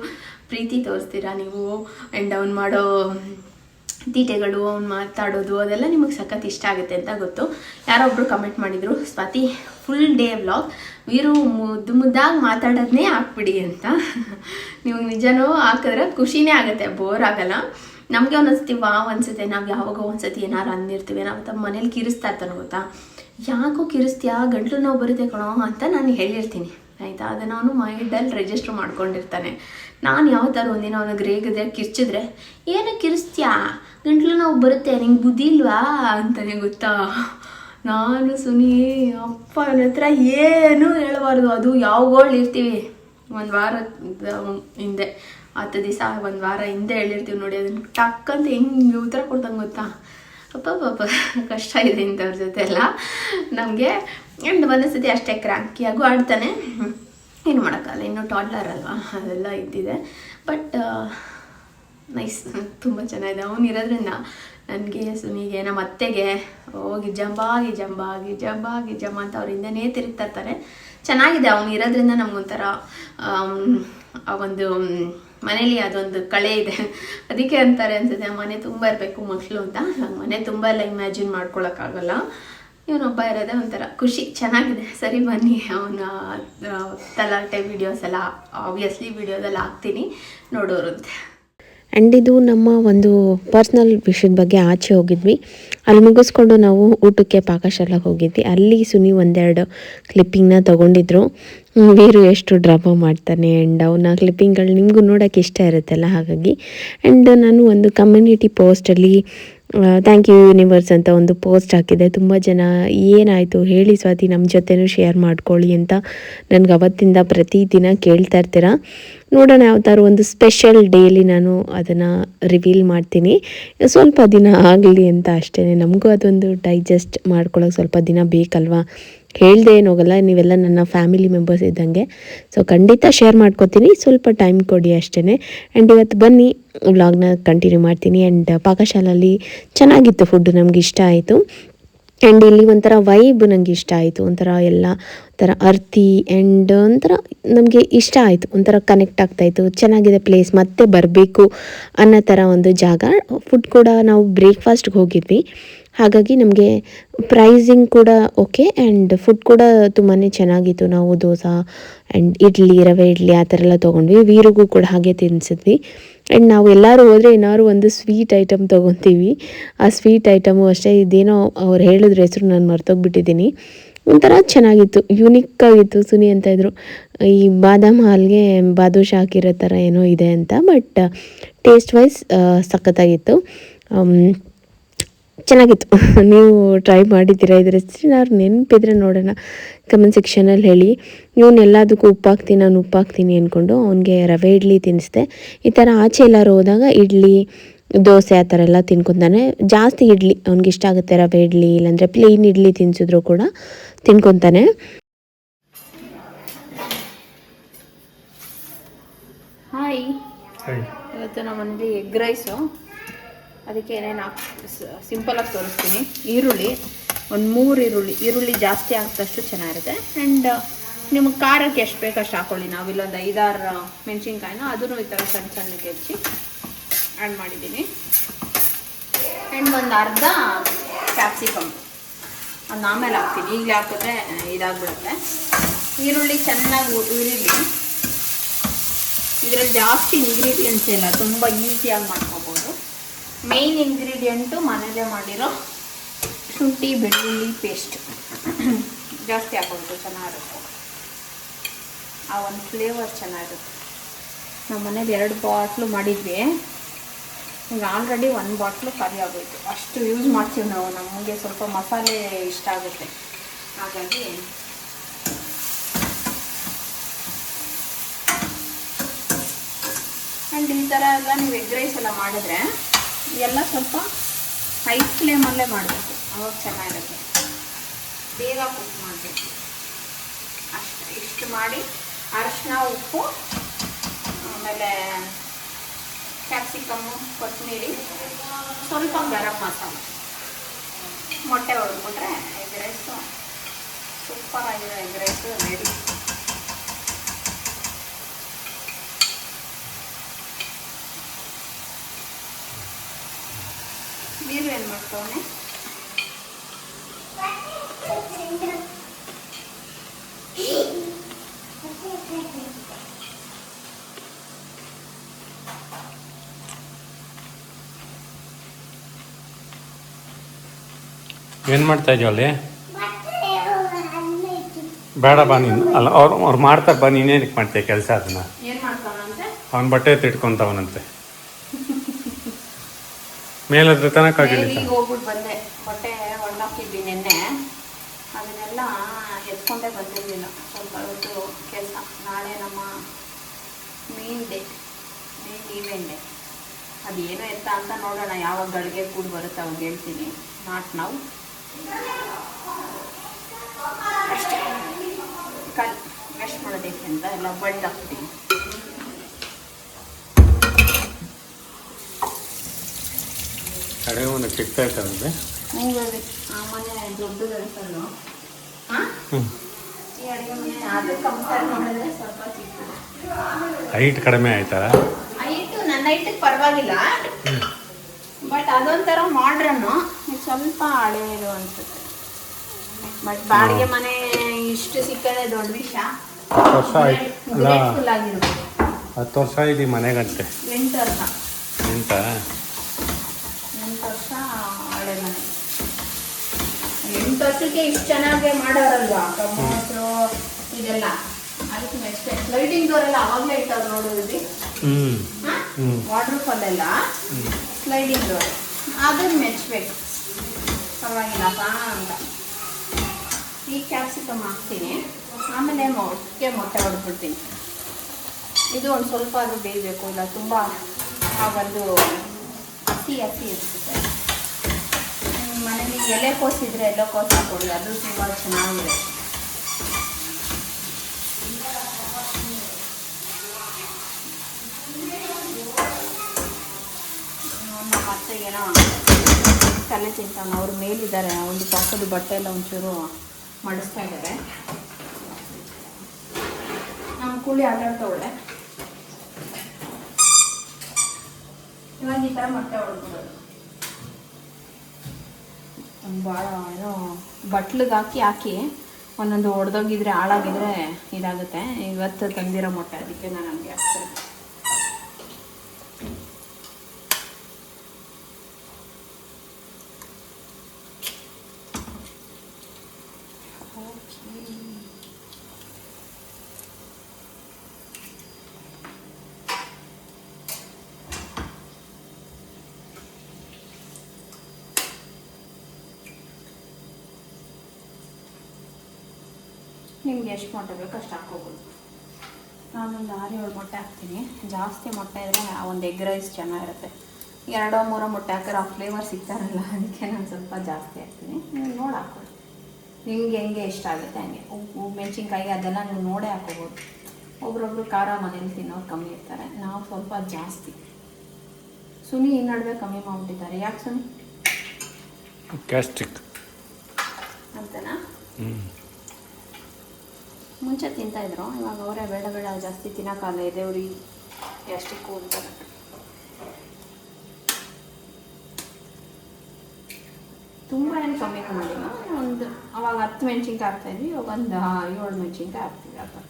ಪ್ರೀತಿ ತೋರಿಸ್ತೀರಾ ನೀವು ಆ್ಯಂಡ್ ಅವ್ನು ಮಾಡೋ ತೀಟೆಗಳು ಅವ್ನು ಮಾತಾಡೋದು, ಅದೆಲ್ಲ ನಿಮಗೆ ಸಖತ್ ಇಷ್ಟ ಆಗುತ್ತೆ ಅಂತ ಗೊತ್ತು. ಯಾರೊಬ್ಬರು ಕಮೆಂಟ್ ಮಾಡಿದರು, Swathi full day vlog Veeru ಮುದ್ದು ಮುದ್ದಾಗಿ ಮಾತಾಡೋದನ್ನೇ ಹಾಕ್ಬಿಡಿ ಅಂತ. ನೀವು ನಿಜನೂ ಹಾಕಿದ್ರೆ ಖುಷಿನೇ ಆಗುತ್ತೆ ಬೋರ್ ಆಗಲ್ಲ. ನಮಗೆ ಒಂದೊಂದ್ಸತಿ ವಾ ಒಂದ್ಸತಿ ನಾವು ಯಾವಾಗ ಒಂದ್ಸತಿ ಏನಾರು ಅಂದಿರ್ತೀವಿ, ನಾವು ತಮ್ಮ ಮನೇಲಿ ಕಿರಿಸ್ತಾ ಇರ್ತಾನೆ ಗೊತ್ತಾ? ಯಾಕೋ ಕಿರಿಸ್ತೀಯಾ, ಗಂಟಲು ನೋವು ಬರುತ್ತೆ ಕಣೋ ಅಂತ ನಾನು ಹೇಳಿರ್ತೀನಿ. ಆಯಿತಾ? ಅದನ್ನು ಅವನು ಮೈಂಡಲ್ಲಿ ರಿಜಿಸ್ಟರ್ ಮಾಡ್ಕೊಂಡಿರ್ತಾನೆ. ನಾನು ಯಾವ ಥರ ಒಂದಿನ ಅವನಿಗೆ ಗ್ರೇಗದೆ ಕಿರ್ಚಿದ್ರೆ, ಏನು ಕಿರಿಸ್ತೀಯಾ, ಗಂಟ್ಲು ನೋವು ಬರುತ್ತೆ, ನಿಂಗೆ ಬುದ್ಧಿ ಇಲ್ವಾ? ಅಂತಾನೆ ಗೊತ್ತಾ? ನಾನು ಸುನಿ, ಅಪ್ಪ, ಅವನ ಹತ್ರ ಏನೂ ಹೇಳಬಾರ್ದು. ಅದು ಯಾವಾಗಳು ಇರ್ತೀವಿ. ಒಂದು ವಾರ ಹಿಂದೆ, ಹತ್ತು ದಿವಸ, ಒಂದು ವಾರ ಹಿಂದೆ ಹೇಳಿರ್ತೀವಿ ನೋಡಿ ಅದನ್ನು ಟಕ್ ಅಂತ ಹೆಂಗೆ ಉತ್ತರ ಕೊಡ್ತಂಗೆ ಗೊತ್ತಾ? ಅಪ್ಪ ಪಾಪ ಕಷ್ಟ ಇದೆ ಇಂಥವ್ರ ಜೊತೆ ಎಲ್ಲ ನಮಗೆ ಆ್ಯಂಡ್ ಸತಿ ಅಷ್ಟೇ ಕ್ರಾಂಕಿಯಾಗೂ ಆಡ್ತಾನೆ. ಏನು ಮಾಡೋಕ್ಕಲ್ಲ ಇನ್ನೂ ಟಾಡ್ಲರ್ ಅಲ್ವಾ? ಅದೆಲ್ಲ ಇದ್ದಿದೆ. ಬಟ್ ನೈಸ್ ತುಂಬ ಚೆನ್ನಾಗಿದೆ. ಅವನು ಇರೋದ್ರಿಂದ ನನಗೆ, ಸುನಿಗೆ, ನಮ್ಮ ಅತ್ತೆಗೆ, ಹೋಗಿ ಜಂಬಾಗಿ ಜಂಬಾಗಿ ಜಂಬಾಗಿ ಗಿಜಂಬ ಅಂತ ಅವ್ರ ಹಿಂದೆನೇ ಇರ್ತಾರೆ. ಚೆನ್ನಾಗಿದೆ. ಅವನು ಇರೋದ್ರಿಂದ ನಮಗೊಂಥರ ಆ ಒಂದು ಮನೇಲಿ ಅದೊಂದು ಕಳೆ ಇದೆ. ಅದಕ್ಕೆ ಅಂತಾರೆ ಅನ್ಸುತ್ತೆ ಮನೆ ತುಂಬ ಇರಬೇಕು ಮಕ್ಕಳು ಅಂತ. ಮನೆ ತುಂಬ ಎಲ್ಲ ಇಮ್ಯಾಜಿನ್ ಮಾಡ್ಕೊಳಕ್ಕಾಗಲ್ಲ. ಇವನೊಬ್ಬ ಇರೋದೇ ಒಂಥರ ಖುಷಿ, ಚೆನ್ನಾಗಿದೆ. ಸರಿ ಬನ್ನಿ, ಅವನ ತಲಾಟೆ ವಿಡಿಯೋಸ್ ಎಲ್ಲ ಆಬ್ವಿಯಸ್ಲಿ ವಿಡಿಯೋದಲ್ಲಿ ಹಾಕ್ತೀನಿ, ನೋಡೋರಂತೆ. ಆ್ಯಂಡ್ ಇದು ನಮ್ಮ ಒಂದು ಪರ್ಸ್ನಲ್ ವಿಷಯದ ಬಗ್ಗೆ ಆಚೆ ಹೋಗಿದ್ವಿ. ಅಲ್ಲಿ ಮುಗಿಸ್ಕೊಂಡು ನಾವು ಊಟಕ್ಕೆ ಪಾಕಶಾಲೆಗೆ ಹೋಗಿದ್ವಿ. ಅಲ್ಲಿ ಸುನಿ ಒಂದೆರಡು ಕ್ಲಿಪ್ಪಿಂಗ್ನ ತೊಗೊಂಡಿದ್ರು. ವೀರು ಎಷ್ಟು ಡ್ರಾಮಾ ಮಾಡ್ತಾನೆ ಆ್ಯಂಡ್ ಅವನ ಕ್ಲಿಪ್ಪಿಂಗ್ಗಳು ನಿಮಗೂ ನೋಡೋಕ್ಕೆ ಇಷ್ಟ ಇರುತ್ತಲ್ಲ ಹಾಗಾಗಿ. ಆ್ಯಂಡ್ ನಾನು ಒಂದು ಕಮ್ಯುನಿಟಿ ಪೋಸ್ಟಲ್ಲಿ ಥ್ಯಾಂಕ್ ಯು ಯೂನಿವರ್ಸ್ ಅಂತ ಒಂದು ಪೋಸ್ಟ್ ಹಾಕಿದೆ. ತುಂಬ ಜನ ಏನಾಯಿತು ಹೇಳಿ ಸ್ವಾತಿ ನಮ್ಮ ಜೊತೆನೂ ಶೇರ್ ಮಾಡ್ಕೊಳ್ಳಿ ಅಂತ ನನಗೆ ಅವತ್ತಿಂದ ಪ್ರತಿದಿನ ಕೇಳ್ತಾ ಇರ್ತೀರ? ನೋಡೋಣ, ಯಾವ್ದಾದ್ರು ಒಂದು ಸ್ಪೆಷಲ್ ಡೇಲಿ ನಾನು ಅದನ್ನು ರಿವೀಲ್ ಮಾಡ್ತೀನಿ. ಸ್ವಲ್ಪ ದಿನ ಆಗಲಿ ಅಂತ ಅಷ್ಟೇ ನಮಗೂ ಅದೊಂದು ಡೈಜೆಸ್ಟ್ ಮಾಡ್ಕೊಳ್ಳೋಕೆ ಸ್ವಲ್ಪ ದಿನ ಬೇಕಲ್ವಾ? ಹೇಳ್ದೆ ಏನು ಹೋಗಲ್ಲ, ನೀವೆಲ್ಲ ನನ್ನ ಫ್ಯಾಮಿಲಿ ಮೆಂಬರ್ಸ್ ಇದ್ದಂಗೆ. ಸೊ ಖಂಡಿತ ಶೇರ್ ಮಾಡ್ಕೊತೀನಿ. ಸ್ವಲ್ಪ ಟೈಮ್ ಕೊಡಿ ಅಷ್ಟೇ ಆ್ಯಂಡ್ ಇವತ್ತು ಬನ್ನಿ ವ್ಲಾಗ್ನ ಕಂಟಿನ್ಯೂ ಮಾಡ್ತೀನಿ. ಆ್ಯಂಡ್ ಪಾಕಶಾಲಲ್ಲಿ ಚೆನ್ನಾಗಿತ್ತು ಫುಡ್ ನಮ್ಗೆ ಇಷ್ಟ ಆಯಿತು. ಆ್ಯಂಡ್ ಇಲ್ಲಿ ಒಂಥರ ವೈಬ್ ನನಗೆ ಇಷ್ಟ ಆಯಿತು. ಒಂಥರ ಎಲ್ಲ, ಒಂಥರ ಅರ್ತಿ ಆ್ಯಂಡ್ ಒಂಥರ ನಮಗೆ ಇಷ್ಟ ಆಯಿತು. ಒಂಥರ ಕನೆಕ್ಟ್ ಆಗ್ತಾಯಿತ್ತು ಚೆನ್ನಾಗಿದೆ ಪ್ಲೇಸ್ ಮತ್ತೆ ಬರಬೇಕು ಅನ್ನೋ ಥರ ಒಂದು ಜಾಗ. ಫುಡ್ ಕೂಡ ನಾವು ಬ್ರೇಕ್ಫಾಸ್ಟ್ಗೆ ಹೋಗಿದ್ವಿ. ಹಾಗಾಗಿ ನಮಗೆ ಪ್ರೈಸಿಂಗ್ ಕೂಡ ಓಕೆ ಆ್ಯಂಡ್ ಫುಡ್ ಕೂಡ ತುಂಬಾ ಚೆನ್ನಾಗಿತ್ತು. ನಾವು ದೋಸೆ ಆ್ಯಂಡ್ ಇಡ್ಲಿ, ರವೆ ಇಡ್ಲಿ ಆ ಥರ ಎಲ್ಲ ತೊಗೊಂಡ್ವಿ. ವೀರಿಗೂ ಕೂಡ ಹಾಗೆ ತಿನ್ನಿಸಿದ್ವಿ ಆ್ಯಂಡ್ ನಾವು ಎಲ್ಲರೂ ಹೋದರೆ ಏನಾದ್ರು ಒಂದು ಸ್ವೀಟ್ ಐಟಮ್ ತೊಗೊತೀವಿ. ಆ ಸ್ವೀಟ್ ಐಟಮು ಅಷ್ಟೇ ಇದೇನೋ ಅವ್ರು ಹೇಳಿದ್ರ ಹೆಸರು ನಾನು ಮರ್ತೋಗ್ಬಿಟ್ಟಿದ್ದೀನಿ. ಒಂಥರ ಚೆನ್ನಾಗಿತ್ತು. ಯುನಿಕ್ ಆಗಿತ್ತು ಸುನಿ ಅಂತ ಇದ್ರು. ಈ ಬಾದಾಮ್ ಹಾಲ್ಗೆ ಬಾದುಷ ಹಾಕಿರೋ ಥರ ಏನೋ ಇದೆ ಅಂತ. ಬಟ್ ಟೇಸ್ಟ್ ವೈಸ್ ಸಖತ್ತಾಗಿತ್ತು. ಚೆನ್ನಾಗಿತ್ತು. ನೀವು ಟ್ರೈ ಮಾಡಿದ್ದೀರಾ ಇದ್ರ ಹೆಸರು ನೆನಪಿದ್ರೆ ನೋಡೋಣ. ಕಮೆಂಟ್ ಸೆಕ್ಷನಲ್ಲಿ ಹೇಳಿ. ಇವನ್ನೆಲ್ಲದಕ್ಕೂ ಎಲ್ಲದಕ್ಕೂ ಉಪ್ಪು ಹಾಕ್ತೀನಿ ನಾನು ಉಪ್ಪು ಹಾಕ್ತೀನಿ ಅಂದ್ಕೊಂಡು ಅವನಿಗೆ ರವೆ ಇಡ್ಲಿ ತಿನ್ನಿಸ್ದೆ ಈ ಥರ ಆಚೆ ಎಲ್ಲರೂ ಹೋದಾಗ ಇಡ್ಲಿ ದೋಸೆ ಆ ಥರ ಎಲ್ಲ ತಿನ್ಕೊತಾನೆ. ಜಾಸ್ತಿ ಇಡ್ಲಿ ಅವ್ನಿಗೆ ಇಷ್ಟ ಆಗುತ್ತೆ ರವೆ ಇಡ್ಲಿ ಇಲ್ಲಾಂದರೆ ಪ್ಲೇನ್ ಇಡ್ಲಿ ತಿನ್ಸಿದ್ರು ಕೂಡ ತಿನ್ಕೊತಾನೆ. ಹಾಯ್ ಇವತ್ತು ನಮ್ಮ ಮನೇಲಿ ಎಗ್ ರೈಸು ಅದಕ್ಕೆ ಏನೇನು ಹಾಕ್ ಸಿಂಪಲಾಗಿ ತೋರಿಸ್ತೀನಿ. ಈರುಳ್ಳಿ, ಒಂದು ಮೂರು ಈರುಳ್ಳಿ. ಈರುಳ್ಳಿ ಜಾಸ್ತಿ ಆಗ್ತಷ್ಟು ಚೆನ್ನಾಗಿರುತ್ತೆ. ಆ್ಯಂಡ್ ನಿಮಗೆ ಖಾರಕ್ಕೆ ಎಷ್ಟು ಬೇಕು ಅಷ್ಟು ಹಾಕೊಳ್ಳಿ. ನಾವು ಇಲ್ಲೊಂದು ಐದಾರು ಮೆಣಸಿನ್ಕಾಯಿನ ಅದನ್ನು ಈ ಥರ ಸಣ್ಣ ಸಣ್ಣಕ್ಕೆ ಹೆಚ್ಚಿ ಆ್ಯಡ್ ಮಾಡಿದ್ದೀನಿ. ಆ್ಯಂಡ್ ಒಂದು ಅರ್ಧ ಕ್ಯಾಪ್ಸಿಕಮ್ ಅದನ್ನ ಆಮೇಲೆ ಹಾಕ್ತೀನಿ. ಈಗಲೇ ಹಾಕಿದ್ರೆ ಇದಾಗ್ಬಿಡುತ್ತೆ. ಈರುಳ್ಳಿ ಚೆನ್ನಾಗಿ ಉರಿಲಿ. ಇದರಲ್ಲಿ ಜಾಸ್ತಿ ಇಂಗ್ರೀಡಿಯೆಂಟ್ಸ್ ಇಲ್ಲ. ತುಂಬ ಈಸಿಯಾಗಿ ಮಾಡ್ಕೋಬೋದು. ಮೇಯ್ನ್ ಇಂಗ್ರೀಡಿಯೆಂಟು ಮನೇಲೇ ಮಾಡಿರೋ ಶುಂಠಿ, ಬೆಳ್ಳುಳ್ಳಿ ಪೇಸ್ಟ್ ಜಾಸ್ತಿ ಹಾಕೋದು ಚೆನ್ನಾಗಿರುತ್ತೆ. ಆ ಒಂದು ಫ್ಲೇವರ್ ಚೆನ್ನಾಗಿರುತ್ತೆ. ನಮ್ಮ ಮನೇಲಿ ಎರಡು ಬಾಟ್ಲು ಮಾಡಿದ್ವಿ. ಈಗ ಆಲ್ರೆಡಿ ಒಂದು ಬಾಟ್ಲು ಖಾಲಿ ಆಗೋಯ್ತು ಅಷ್ಟು ಯೂಸ್ ಮಾಡ್ತೀವಿ ನಾವು. ನಮಗೆ ಸ್ವಲ್ಪ ಮಸಾಲೆ ಇಷ್ಟ ಆಗುತ್ತೆ. ಹಾಗಾಗಿ ಆ್ಯಂಡ್ ಈ ಥರ ಎಲ್ಲ ನೀವು ಎಗ್ ರೈಸ್ ಎಲ್ಲ ಮಾಡಿದ್ರೆ ಎಲ್ಲ ಸ್ವಲ್ಪ ಹೈ ಫ್ಲೇಮಲ್ಲೇ ಮಾಡಬೇಕು. ಅವಾಗ ಚೆನ್ನಾಗಿರುತ್ತೆ. ಬೇಗ ಕುಕ್ ಮಾಡಬೇಕು. ಅಷ್ಟು, ಇಷ್ಟು ಮಾಡಿ ಅರಶಿನ, ಉಪ್ಪು, ಆಮೇಲೆ ಕ್ಯಾಪ್ಸಿಕಮ್ಮು, ಕೊತ್ತಂಬರಿ, ಸ್ವಲ್ಪ ಗರಂ ಮಸಾಲೆ. ಮೊಟ್ಟೆ ಹೊಡೆದ್ಬಿಟ್ರೆ ಎಗ್ ರೈಸು ಸೂಪರಾಗಿರೋ ಎಗ್ ರೈಸು ರೆಡಿ ನೀರು ಏನು ಮಾಡ್ತವನೆ? ಏನು ಮಾಡ್ತಾ ಇದೀವಲ್ಲ ಅಲ್ಲಿ? ಬೇಡ ಬಾ ನೀನು. ಅಲ್ಲ ಅವ್ರು ಅವ್ರು ಮಾಡ್ತಾರೆ ಬಾ ನೀನೇನಕ್ಕೆ ಮಾಡ್ತೀಯ ಕೆಲಸ ಅದನ್ನ? ಅವ್ನ ಬಟ್ಟೆ ತಿಟ್ಕೊಂತವನಂತೆ ಮೇಲದ್ರ ತನಕ ಆಗಿಲ್ಲ ಹೋಗ್ಬಿಟ್ಟು ಬಂದೆ. ಹೊಟ್ಟೆ ಒಣಗಾಕಿದ್ವಿ ನಿನ್ನೆ. ಅದನ್ನೆಲ್ಲ ಎತ್ಕೊಂಡೇ ಬಂದಿರಲಿಲ್ಲ. ಸ್ವಲ್ಪ ಹೊತ್ತು ಕೆಲಸ. ನಾಳೆ ನಮ್ಮ main day main event day ಅದೇನೋ ಎತ್ತ ಅಂತ ನೋಡೋಣ. ಯಾವಾಗ ಗಳಿಗೆ ಕೂಡ ಬರುತ್ತೆ ಅವಾಗ ಹೇಳ್ತೀನಿ. ನಾಟ್ ನಾವು ಅಷ್ಟೇ. ಕಲ್ ವೆಸ್ಟ್ ಮಾಡೋದಕ್ಕೆ ಅಂತ ಎಲ್ಲ ಬಳ್ಳಿ ಹಾಕ್ತೀನಿ ಕಡೆಗೆ ಒಂದು ಸಿಗ್ತಾ ಇರ್ತದೆ ಹ್ಞೂ ಬೇಬಿ ಆ ಮನೆ ದೊಡ್ಡದು ಅನ್ಸಲ್ಲು ಹಾಂ ಹ್ಞೂ ಈ ಅಡುಗೆ ಮನೆ ಅದು ಕಂಪೇರ್ ಮಾಡಿದ್ರೆ ಸ್ವಲ್ಪ ಚಿಕ್ಕದು. ಹೈಟ್ ಕಡಿಮೆ ಆಯ್ತಾ? ಹೈಟು ನನ್ನ ಹೈಟಿಗೆ ಪರವಾಗಿಲ್ಲ. ಬಟ್ ಅದೊಂಥರ ಮಾಡ್ರನ್ನು ಸ್ವಲ್ಪ ಹಳೆಯದು ಅನ್ಸುತ್ತೆ. ಬಟ್ ಬಾಡಿಗೆ ಮನೆ ಇಷ್ಟು ಸಿಕ್ಕದೆ ದೊಡ್ಡ ವಿಷಯ. ಹತ್ತು ವರ್ಷ ಇದೆ ಮನೆಗಂತೆ. ಎಂಟು ವರ್ಷ. ಎಂಟು ವರ್ಷ ಹಳೆ ಮನೆ ವರ್ಷಕ್ಕೆ ಇಷ್ಟು ಚೆನ್ನಾಗಿ ಮಾಡೋರಲ್ವಾ? ಟೊಮೊಟೊ ಇದೆಲ್ಲ. ಅದಕ್ಕೆ ನೆಕ್ಸ್ಟ್ ಸ್ಲೈಡಿಂಗ್ ಡೋರ್ ಎಲ್ಲ ಅವಾಗಲೇ ಇಟ್ಟವ್ರು ನೋಡೋದ್ರಿ ಹ್ಞೂ ವಾಟರ್ ಫಾಲ್ ಎಲ್ಲ ಸ್ಲೈಡಿಂಗ್ ಡೋರ್. ಅದನ್ನ ಮೆಚ್ಚಬೇಕು ಪರವಾಗಿಲ್ಲಪ್ಪ ಅಂತ. ಈ ಕ್ಯಾಪ್ಸಿಕಮ್ ಹಾಕ್ತೀನಿ. ಆಮೇಲೆ ಮೊಟ್ಟೆ ಮೊಟ್ಟೆ ಹೊಡ್ಬಿಡ್ತೀನಿ ಇದು ಒಂದು ಸ್ವಲ್ಪ ಅದು ಬೇಯಬೇಕು. ಇಲ್ಲ ತುಂಬ ಆ ಒಂದು ಹಸಿ ಹಸಿ ಇರ್ತದೆ. ಮನೇಲಿ ಎಲೆ ಕೋಸಿದ್ರೆ ಎಲ್ಲ ಕೋಸ ಕೊಡಿ, ಅದು ತುಂಬ ಚೆನ್ನಾಗಿದೆ. ನಮ್ಮ ಅತ್ತೆಗೇನೋ ತಲೆ ಅವ್ರ ಮೇಲಿದ್ದಾರೆ, ಒಂದು ಪಾಕದ ಬಟ್ಟೆ ಎಲ್ಲ ಒಂಚೂರು ಮಡಿಸ್ತಾ ಇದ್ದಾರೆ. ನಮ್ಮ ಕೂಲಿ ಆಟಾಡ್ತವಳೆ ಇವಾಗ ಈ ಥರ ಮೊಟ್ಟೆ ಹೊಡ್ಬಿಡೋದು ಭಾಳ ಏನೋ ಬಟ್ಲಿಗೆ ಹಾಕಿ ಹಾಕಿ ಒಂದೊಂದು ಒಡೆದೋಗಿದ್ರೆ, ಹಾಳಾಗಿದ್ರೆ ಇದಾಗುತ್ತೆ. ಇವತ್ತು ತಂದಿರೋ ಮೊಟ್ಟೆ, ಅದಕ್ಕೆ ನಾನು ಹಂಗೆ ಹಾಕ್ತೀನಿ ನಿಮ್ಗೆ ಎಷ್ಟು ಮೊಟ್ಟೆ ಬೇಕೋ ಅಷ್ಟು ಹಾಕೋಬೋದು ನಾನೊಂದು ಆರು ಏಳು ಮೊಟ್ಟೆ ಹಾಕ್ತೀನಿ. ಜಾಸ್ತಿ ಮೊಟ್ಟೆ ಇದ್ದರೆ ಒಂದು ಎಗ್ ರೈಸ್ ಚೆನ್ನಾಗಿರುತ್ತೆ. ಎರಡೋ ಮೂರೋ ಮೊಟ್ಟೆ ಹಾಕಿದ್ರೆ ಆ ಫ್ಲೇವರ್ ಸಿಗ್ತಾರಲ್ಲ ಅದಕ್ಕೆ ನಾನು ಸ್ವಲ್ಪ ಜಾಸ್ತಿ ಹಾಕ್ತೀನಿ. ನೀವು ನೋಡಿ ಹಾಕೊಳ್ಳಿ ನಿಮ್ಗೆ ಹೆಂಗೆ ಇಷ್ಟ ಆಗುತ್ತೆ ಹಂಗೆ. ಉಪ್ಪು ಮೆಣಸಿನ್ಕಾಯಿ ಅದೆಲ್ಲ ನೀವು ನೋಡೇ ಹಾಕೋಬೋದು ಒಬ್ರೊಬ್ರು ಖಾರ ಮನೇಲಿ ತಿನ್ನೋರು ಕಮ್ಮಿ ಇರ್ತಾರೆ. ನಾವು ಸ್ವಲ್ಪ ಜಾಸ್ತಿ. ಸುನಿ ಈ ನಡುವೆ ಕಮ್ಮಿ ಮಾಡಿಬಿಟ್ಟಿದ್ದಾರೆ. ಯಾಕೆ ಸುನಿ? ಗ್ಯಾಸ್ಟ್ರಿಕ್. ಅಂತನಾ? ಮುಂಚೆ ತಿಂತಾಯಿದ್ರು ಇವಾಗ ಅವರೇ ಬೇಡ ಬೇಡ ಜಾಸ್ತಿ ತಿನ್ನೋಕ್ಕಾಗಲ್ಲ ಎದೆವ್ರಿಗೆ ಗ್ಯಾಸ್ಟ್ರಿಕ್ಕು ಅಂತ. ತುಂಬ ಏನು ಕಮ್ಮಿ ಮಾಡಿಲ್ಲ. ಒಂದು ಅವಾಗ ಹತ್ತು ಮೆಣಸಿನ್ಕಾಯಿ ಹಾಕ್ತಾಯಿದ್ವಿ ಇವಾಗ ಒಂದು ಏಳು ಮೆಣಸಿನ್ಕಾಯಿ ಹಾಕ್ತೀವಿ ಆ ಥರ.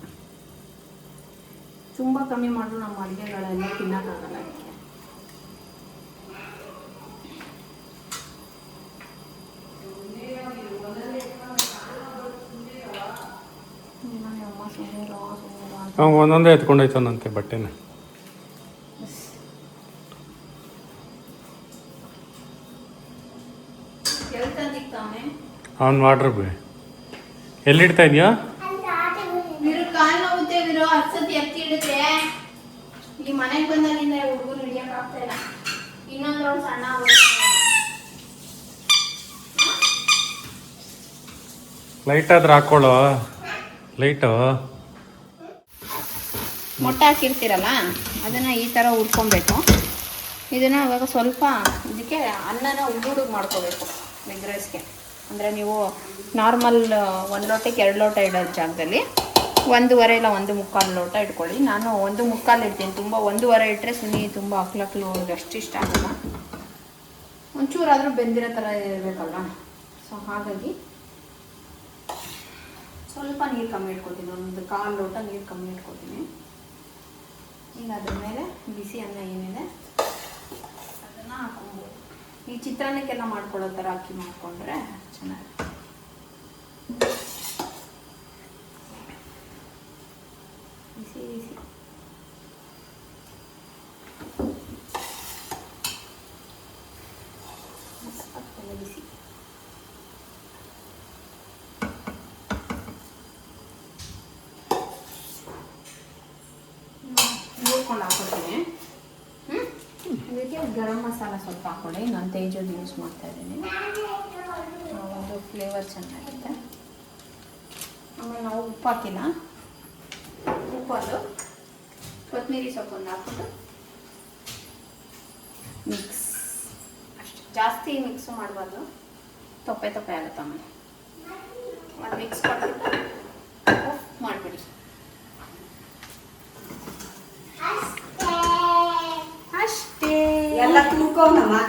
ತುಂಬ ಕಮ್ಮಿ ಮಾಡಿದ್ರು. ನಮ್ಮ ಅಡುಗೆಗಳೆಲ್ಲ ತಿನ್ನೋಕ್ಕಾಗಲ್ಲ ಅವ್ನು ಒಂದೊಂದೇ ಎತ್ಕೊಂಡೋಯ್ತಾನಂತೆ ಬಟ್ಟೆನ. ಅವ್ನು ಮಾಡ್ರ ಬಿ ಎಲ್ಲಿಡ್ತಾ ಇದೆಯಾ? ಈ ಮನೆಗೆ ಬಂದಾಗಿಂದ ಹುಡುಗರು ಹಿಡಿಯಕ್ ಇಲ್ಲ. ಇನ್ನೊಂದ್ರೊಳಗೆ ಸಣ್ಣ ಆಗುತ್ತೆ ಲೈಟ್ ಆದ್ರೆ ಹಾಕ್ಕೊಳ್ಳೋ ಲೈಟು ಮೊಟ್ಟೆ ಹಾಕಿರ್ತೀರಲ್ಲ, ಅದನ್ನು ಈ ಥರ ಹುರ್ಕೊಬೇಕು. ಇದನ್ನು ಇವಾಗ ಸ್ವಲ್ಪ ಇದಕ್ಕೆ ಅನ್ನನ ಉಡುಡುಗೆ ಮಾಡ್ಕೋಬೇಕು ಎಗ್ ರೈಸ್ಗೆ ಅಂದರೆ ನೀವು ನಾರ್ಮಲ್ ಒಂದು ಲೋಟಕ್ಕೆ ಎರಡು ಲೋಟ ಇಡೋ ಜಾಗದಲ್ಲಿ ಒಂದೂವರೆ ಇಲ್ಲ ಒಂದು ಮುಕ್ಕಾಲು ಲೋಟ ಇಟ್ಕೊಳ್ಳಿ. ನಾನು ಒಂದು ಮುಕ್ಕಾಲು ಇಡ್ತೀನಿ. ತುಂಬ ಒಂದೂವರೆ ಇಟ್ಟರೆ ಸುನಿ ತುಂಬ ಅಕ್ಲಕ್ಲು ಅಷ್ಟು ಇಷ್ಟ ಆಗಲ್ಲ. ಒಂಚೂರಾದರೂ ಬೆಂದಿರೋ ಥರ ಇರಬೇಕಲ್ಲ ಸೊ ಹಾಗಾಗಿ ಸ್ವಲ್ಪ ನೀರು ಕಮ್ಮಿ ಇಟ್ಕೊತೀನಿ ಒಂದು ಕಾಲು ಲೋಟ ನೀರು ಕಮ್ಮಿ ಇಟ್ಕೊತೀನಿ. ಈಗ ಅದ್ರ ಮೇಲೆ ಬಿಸಿ ಅನ್ನ ಏನಿದೆ, ಅದನ್ನು ಹಾಕೊಬೋದು ಈ ಚಿತ್ರಾನ್ನಕ್ಕೆಲ್ಲ ಮಾಡ್ಕೊಳ್ಳೋ ಥರ ಅಕ್ಕಿ ಮಾಡಿಕೊಂಡ್ರೆ ಚೆನ್ನಾಗಿ ಬಿಸಿ ಬಿಸಿ. ಬಿಸಿ. ಗರಂ ಮಸಾಲ ಸ್ವಲ್ಪ ಹಾಕೊಳ್ಳಿ. ನಾನು ತೇಜೋದು ಯೂಸ್ ಮಾಡ್ತಾ ಇದ್ದೀನಿ. ಒಂದು ಫ್ಲೇವರ್ ಚೆನ್ನಾಗಿರುತ್ತೆ ಆಮೇಲೆ ನಾವು ಉಪ್ಪು ಹಾಕಿಲ್ಲ. ಉಪ್ಪು ಅದು ಕೊತ್ತಂಬರಿ ಸೊಪ್ಪೊಂದು ಹಾಕ್ಬಿಟ್ಟು ಮಿಕ್ಸ್ ಅಷ್ಟು ಜಾಸ್ತಿ ಮಿಕ್ಸು ಮಾಡಬಾರ್ದು. ತೊಪ್ಪೆ ತೊಪ್ಪೆ ಆಗುತ್ತೆ ಆಮೇಲೆ. ಒಂದು ಮಿಕ್ಸ್ ಕೊಟ್ಬಿಟ್ಟು ಆಫ್ ಮಾಡಿಬಿಡಿ ಅಷ್ಟೇ ತುಂಬ್ಕೊಂಡಮ್ಮ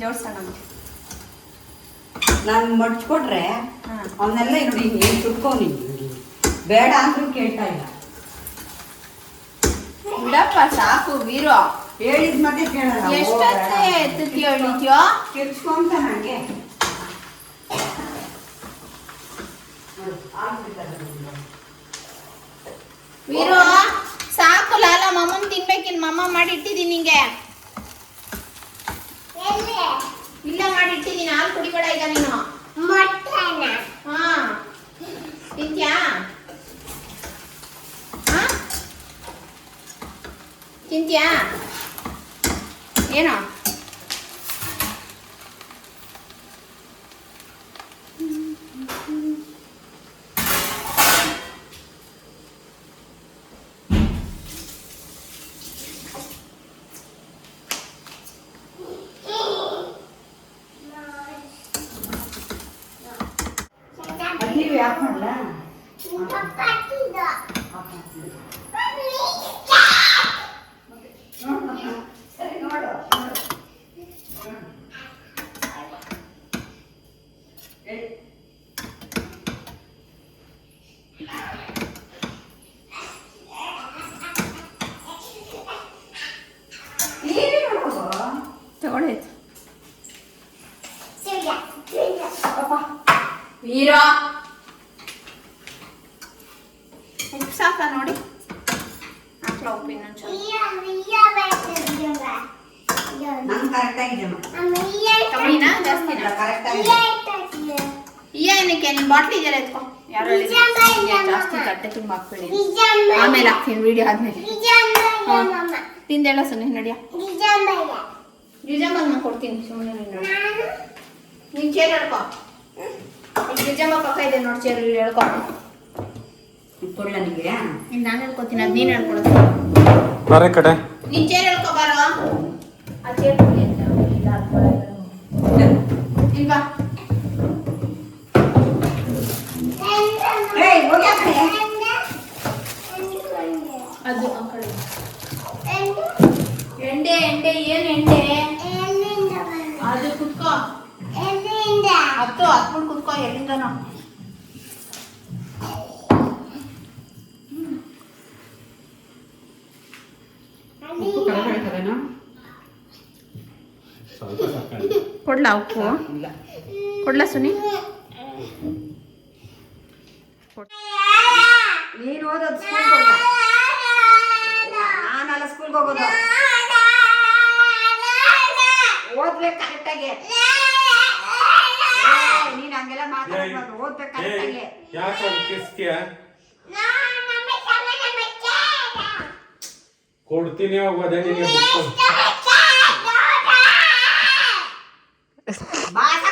ಜೋಡ್ಸೋಣ. ನಾನು ಮಡ್ಚ್ಕೊಟ್ರೆ ಅವನ್ನೆಲ್ಲ ಅವನ್ನೆಲ್ಲ ನೋಡಿ ಏನು ನೀನು ಬೇಡ ಅಂದ್ರೂ ಕೇಳ್ತಾ ಇಲ್ಲ. ಬಿಡಪ್ಪ ಸಾಕು ವೀರು ಹೇಳಿದ ಮತ್ತೆ ಕೇಳಲ್ಲ ಎಷ್ಟೊತ್ತೆ ಎತ್ತತಿ ಹೇಳಿದ್ಯೋ ಕಿರ್ಚ್ಕೊಂತ ನನಗೆ ವೀರು ಸಾಕು ಲಾಲ ಮಮ್ಮನ್ ತಿನ್ಬೇಕಿನ್ ಮಮ್ಮ ಮಾಡಿ ಇಟ್ಟಿದ್ದೀನಿ ನಿಂಗೆ. ಇಲ್ಲ ಮಾಡಿ ಇಟ್ಟಿದ್ದೀನಿ ಹಾಲು ಕುಡಿಬೇಡ ಈಗ ನೀನು. ಹಾ. ತಿಂತ್ಯಾ? ಹಾ? ತಿಂತ್ಯಾ? ಏನೋ? ಅಲ್ಲಿವೆ ಹಾಕೊಂಡ್ಲ ಸರಿ ನೋಡು ನೋಡು. ಹೇಳಿ. ನೀವೇ ನೋಡು. ತಗೊಳ್ಳೈತೆ ಪಾಪ. ವೀರ ಉಪ್ಪು ಸಾಕ ನೋಡಿ ಹಾಕ್ಲ ಉಪ್ಪು ಇನ್ನೊಂದು ಸ್ವಲ್ಪ ನಂಗ್ ಕರೆಕ್ಟ್ ಆಗಿದೆಮ್ಮ ಕಮ್ಮಿನಾ ಜಾಸ್ತಿನಾ ಕರೆಕ್ಟ್ ಆಗಿದೆ ಏನಕ್ಕೆ? ನಿನ್ ಬಾಟ್ಲಿ ಇದೆಯಲ್ಲ ಎತ್ಕೊ. ಯಾರು ಜಾಸ್ತಿ ತಟ್ಟೆ ತುಂಬ ಹಾಕ್ಬೇಡಿ. ಆಮೇಲೆ ಹಾಕ್ತೀನಿ ವಿಡಿಯೋ ಆದ್ಮೇಲೆ. ತಿಂದೆಲ್ಲ ಸುಮ್ಮನೆ ನಡಿಯ ನಿಜಮ್ಮ ನಾನು ಕೊಡ್ತೀನಿ ಸುಮ್ಮನೆ ನೋಡಿ ನೀನ್? ಚೇರ್ ಹೇಳ್ಕೊ ನಿಜಾಂಬ ಪಕ್ಕ ಇದೆ ನೋಡಿ ಚೇರ್ ಹೇಳ್ಕೊ ಕೊಡ್ಲ ನಿಮಗೆ ನಾನು ಹೇಳ್ಕೊತೀನಿ ಅದು ನೀನು ಹೇಳ್ಕೊಡ್ತೀನಿ ಬರೇ ಕಡೆ. ನೀನ್ ಚೇರ್ ಹೇಳ್ಕೊ ಬಾರೋ. ಅದು ಆ ಕಡೆ ಅದು ಆ ಕಡೆ ಎಂಡೆ ಎಂಡೆ ಏನ್ ಎಂಡೆ ಅದು ಕುತ್ಕೋ ಹತ್ತು ಹತ್ಬಿಟ್ಟು ಕುತ್ಕೋ ಎಲ್ಲಿಂದನೋ ಉಪ್ಪು ಕಡಿಮೆ ಆಯ್ತದೇನೋ? ಸ್ವಲ್ಪ ಸಾಕಾಗಿದೆ ಕೊಡ್ಲಾ ಉಪ್ಪು ಕೊಡ್ಲಾ ಸುನಿ? ನೀನು ಓದೋದು ಸ್ಕೂಲ್ಗೆ ಹೋಗ. ನಾನೆಲ್ಲ ಸ್ಕೂಲ್ಗೆ ಹೋಗೋದು. ಓದ್ಬೇಕು ಕರೆಕ್ಟಾಗಿ. ನೀನು ಹಂಗೆಲ್ಲ ಮಾತಾಡಬಾರ್ದು. ಓದ್ಬೇಕು ಕರೆಕ್ಟಾಗಿ. ಯಾಕೆ ಕಿಸ್ತೀಯ ಕೊಡ್ತೀನಿ ಹೋಗೋದೇ ನಿನಗೆ ಬುಕ್ ಬಾಸ್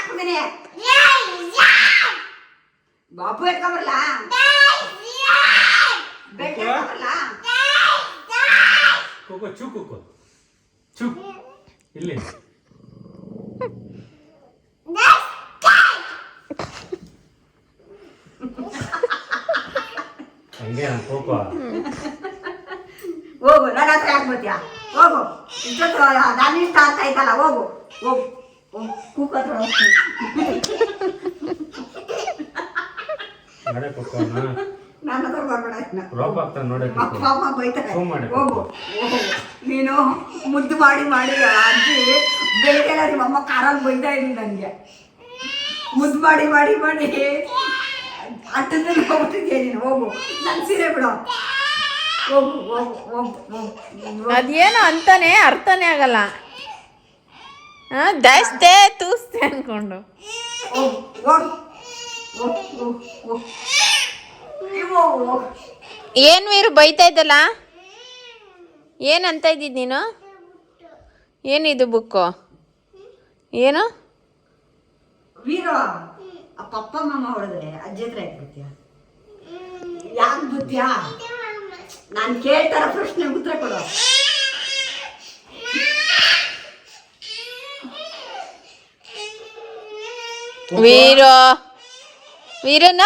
ಬಾಪು ಎತ್ಕೊಂಬರ್ಲ? ಬೆಟ್ಟ ಎತ್ಕೊಂಬರ್ಲ? ಕುಕೋ ಚೂ ಕುಕೋ ಚೂ. ಇಲ್ಲಿ. ಹಂಗೆ ಕೋಕೋ ಹೋಗು ನನ್ನ ಹತ್ರ ಯಾಕೆ ಬರ್ತೀಯ? ಹೋಗು. ಇಷ್ಟೊತ್ತು ನಾನು ಇಷ್ಟ ಆಗ್ತಾ ಇದ್ದಲ್ಲ ಹೋಗು. ಹೋಗು. ಹೋಗು. ಕೂಕ ಹತ್ರ ಹೋಗ್ತೀನಿ. ನನ್ನ ಹತ್ರ ಬರ್ಬೇಡ ಇನ್ನ. ರೋಪ್ ಆಗ್ತಾನೆ ನೋಡಿ ಅಪ್ಪ ಅಮ್ಮ ಬೈತಾರೆ ಫೋನ್ ಮಾಡಿ. ಹೋಗು. ಹೋಗು ನೀನು ಮುದ್ದು ಮಾಡಿ ಮಾಡಿ ಅಜ್ಜಿ ಬೆಳಿಗ್ಗೆ ನಿಮ್ಮ ಅಮ್ಮ ಕಾರಲ್ಲಿ ಬೈತಾ ಇದ್ದೀನಿ ನನಗೆ. ಮುದ್ದು ಮಾಡಿ ಮಾಡಿ ಮಾಡಿ. ಅಟ್ಟದಲ್ಲಿ ಹೋಗ್ಬಿಟ್ಟಿದ್ಯಾ ನೀನು? ಹೋಗು. ನನ್ ಸೀರೆ ಬಿಡು. ಹೋಗು ಹೋಗು ಹೋಗು ಹೋಗು. ಅದೇನೋ ಅಂತಾನೆ ಅರ್ಥನೇ ಆಗಲ್ಲ. ದಸ್ತೆ ತೂಸ್ತೆ ಅನ್ಕೊಂಡು. ಏನು ವೀರು ಬೈತಾ ಇದ್ದಲ್ಲ? ಏನಂತ ಇದ್ದಿದ್ದು ನೀನು? ಏನಿದು ಬುಕ್ಕು? ಏನು? ಪಪ್ಪ ಮಾಮ ಹೊಡೆದ್ರೆ ಅಜ್ಜಿ ಹತ್ರ ಯಾಕೆ ಬರ್ತೀಯ ಯಾಕೆ ಬರ್ತೀಯಾ ನಾನು ಕೇಳ್ತಾರ ಪ್ರಶ್ನೆ ಉತ್ತರ ಕೊಡು. ವೀರು ವೀರನ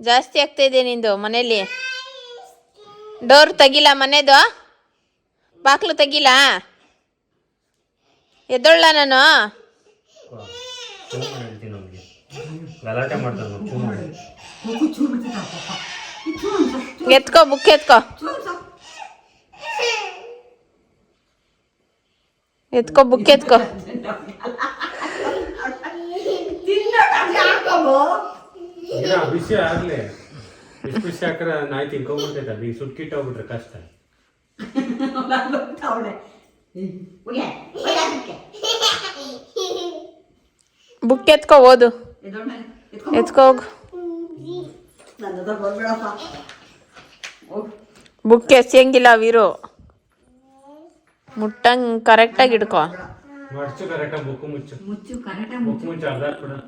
ಜಾಸ್ತಿ ಆಗ್ತಾ ಇದೆ ನಿಂದು ಮನೇಲಿ ಡೋರ್ ತೆಗಿಲ್ಲ ಮನೆದು. ಬಾಕ್ಲು ತೆಗಿಲ್ಲ ಎದ್ದೊಳ್ಳ ನಾನು. ಎತ್ಕೋ ಬುಕ್ ಗಲಾಟೆ ಮಾಡ್ತಾನೆ ಅವ್ನು, ಫೋನ್ ಮಾಡಿ ಮಗು ಚೂ ಬಿಡ್ತದ ಪಪ್ಪ ಈ ಚೂ ಅನ್ಸ ಎತ್ಕೋ ಬುಕ್ ಎತ್ಕೋ ಚೂ ಅನ್ಸ ಎತ್ಕೋ ಬುಕ್ ಎತ್ಕೋ. ತಿನ್ನೋಣ ಯಾಕೋ ಇಲ್ಲ ಬಿಸಿ ಆಗ್ಲಿ. ಬಿಸಿ ಬಿಸಿ ಹಾಕ್ರೆ ನಾಯಿ ತಿನ್ಕೊಂಡ್ಬಿಡ್ತೈತೆ ಅದು ಈಗ ಸುಟ್ಕಿಟ್ಟು ಹೋಗ್ಬಿಟ್ರೆ ಕಷ್ಟ. ಅವಳೆ ಹೋಗೆ ಹೋಗೆ ಬುಕ್ ಎತ್ಕೋ ಓದು. ಎತ್ಕೊ ಹೋಗು. ಬುಕ್ ಎಸೆಯಂಗಿಲ್ಲ ವೀರು. ಮುಟ್ಟಂಗ್ ಕರೆಕ್ಟಾಗಿ ಹಿಡ್ಕೋ ಮಡ್ಚು ಕರೆಕ್ಟಾಗಿ ಬುಕ್ ಮುಚ್ಚು ಮುಚ್ಚು ಕರೆಕ್ಟಾಗಿ ಬುಕ್ ಮುಚ್ಚು ಅರ್ಧ ಹಾಕ್ಬಿಡು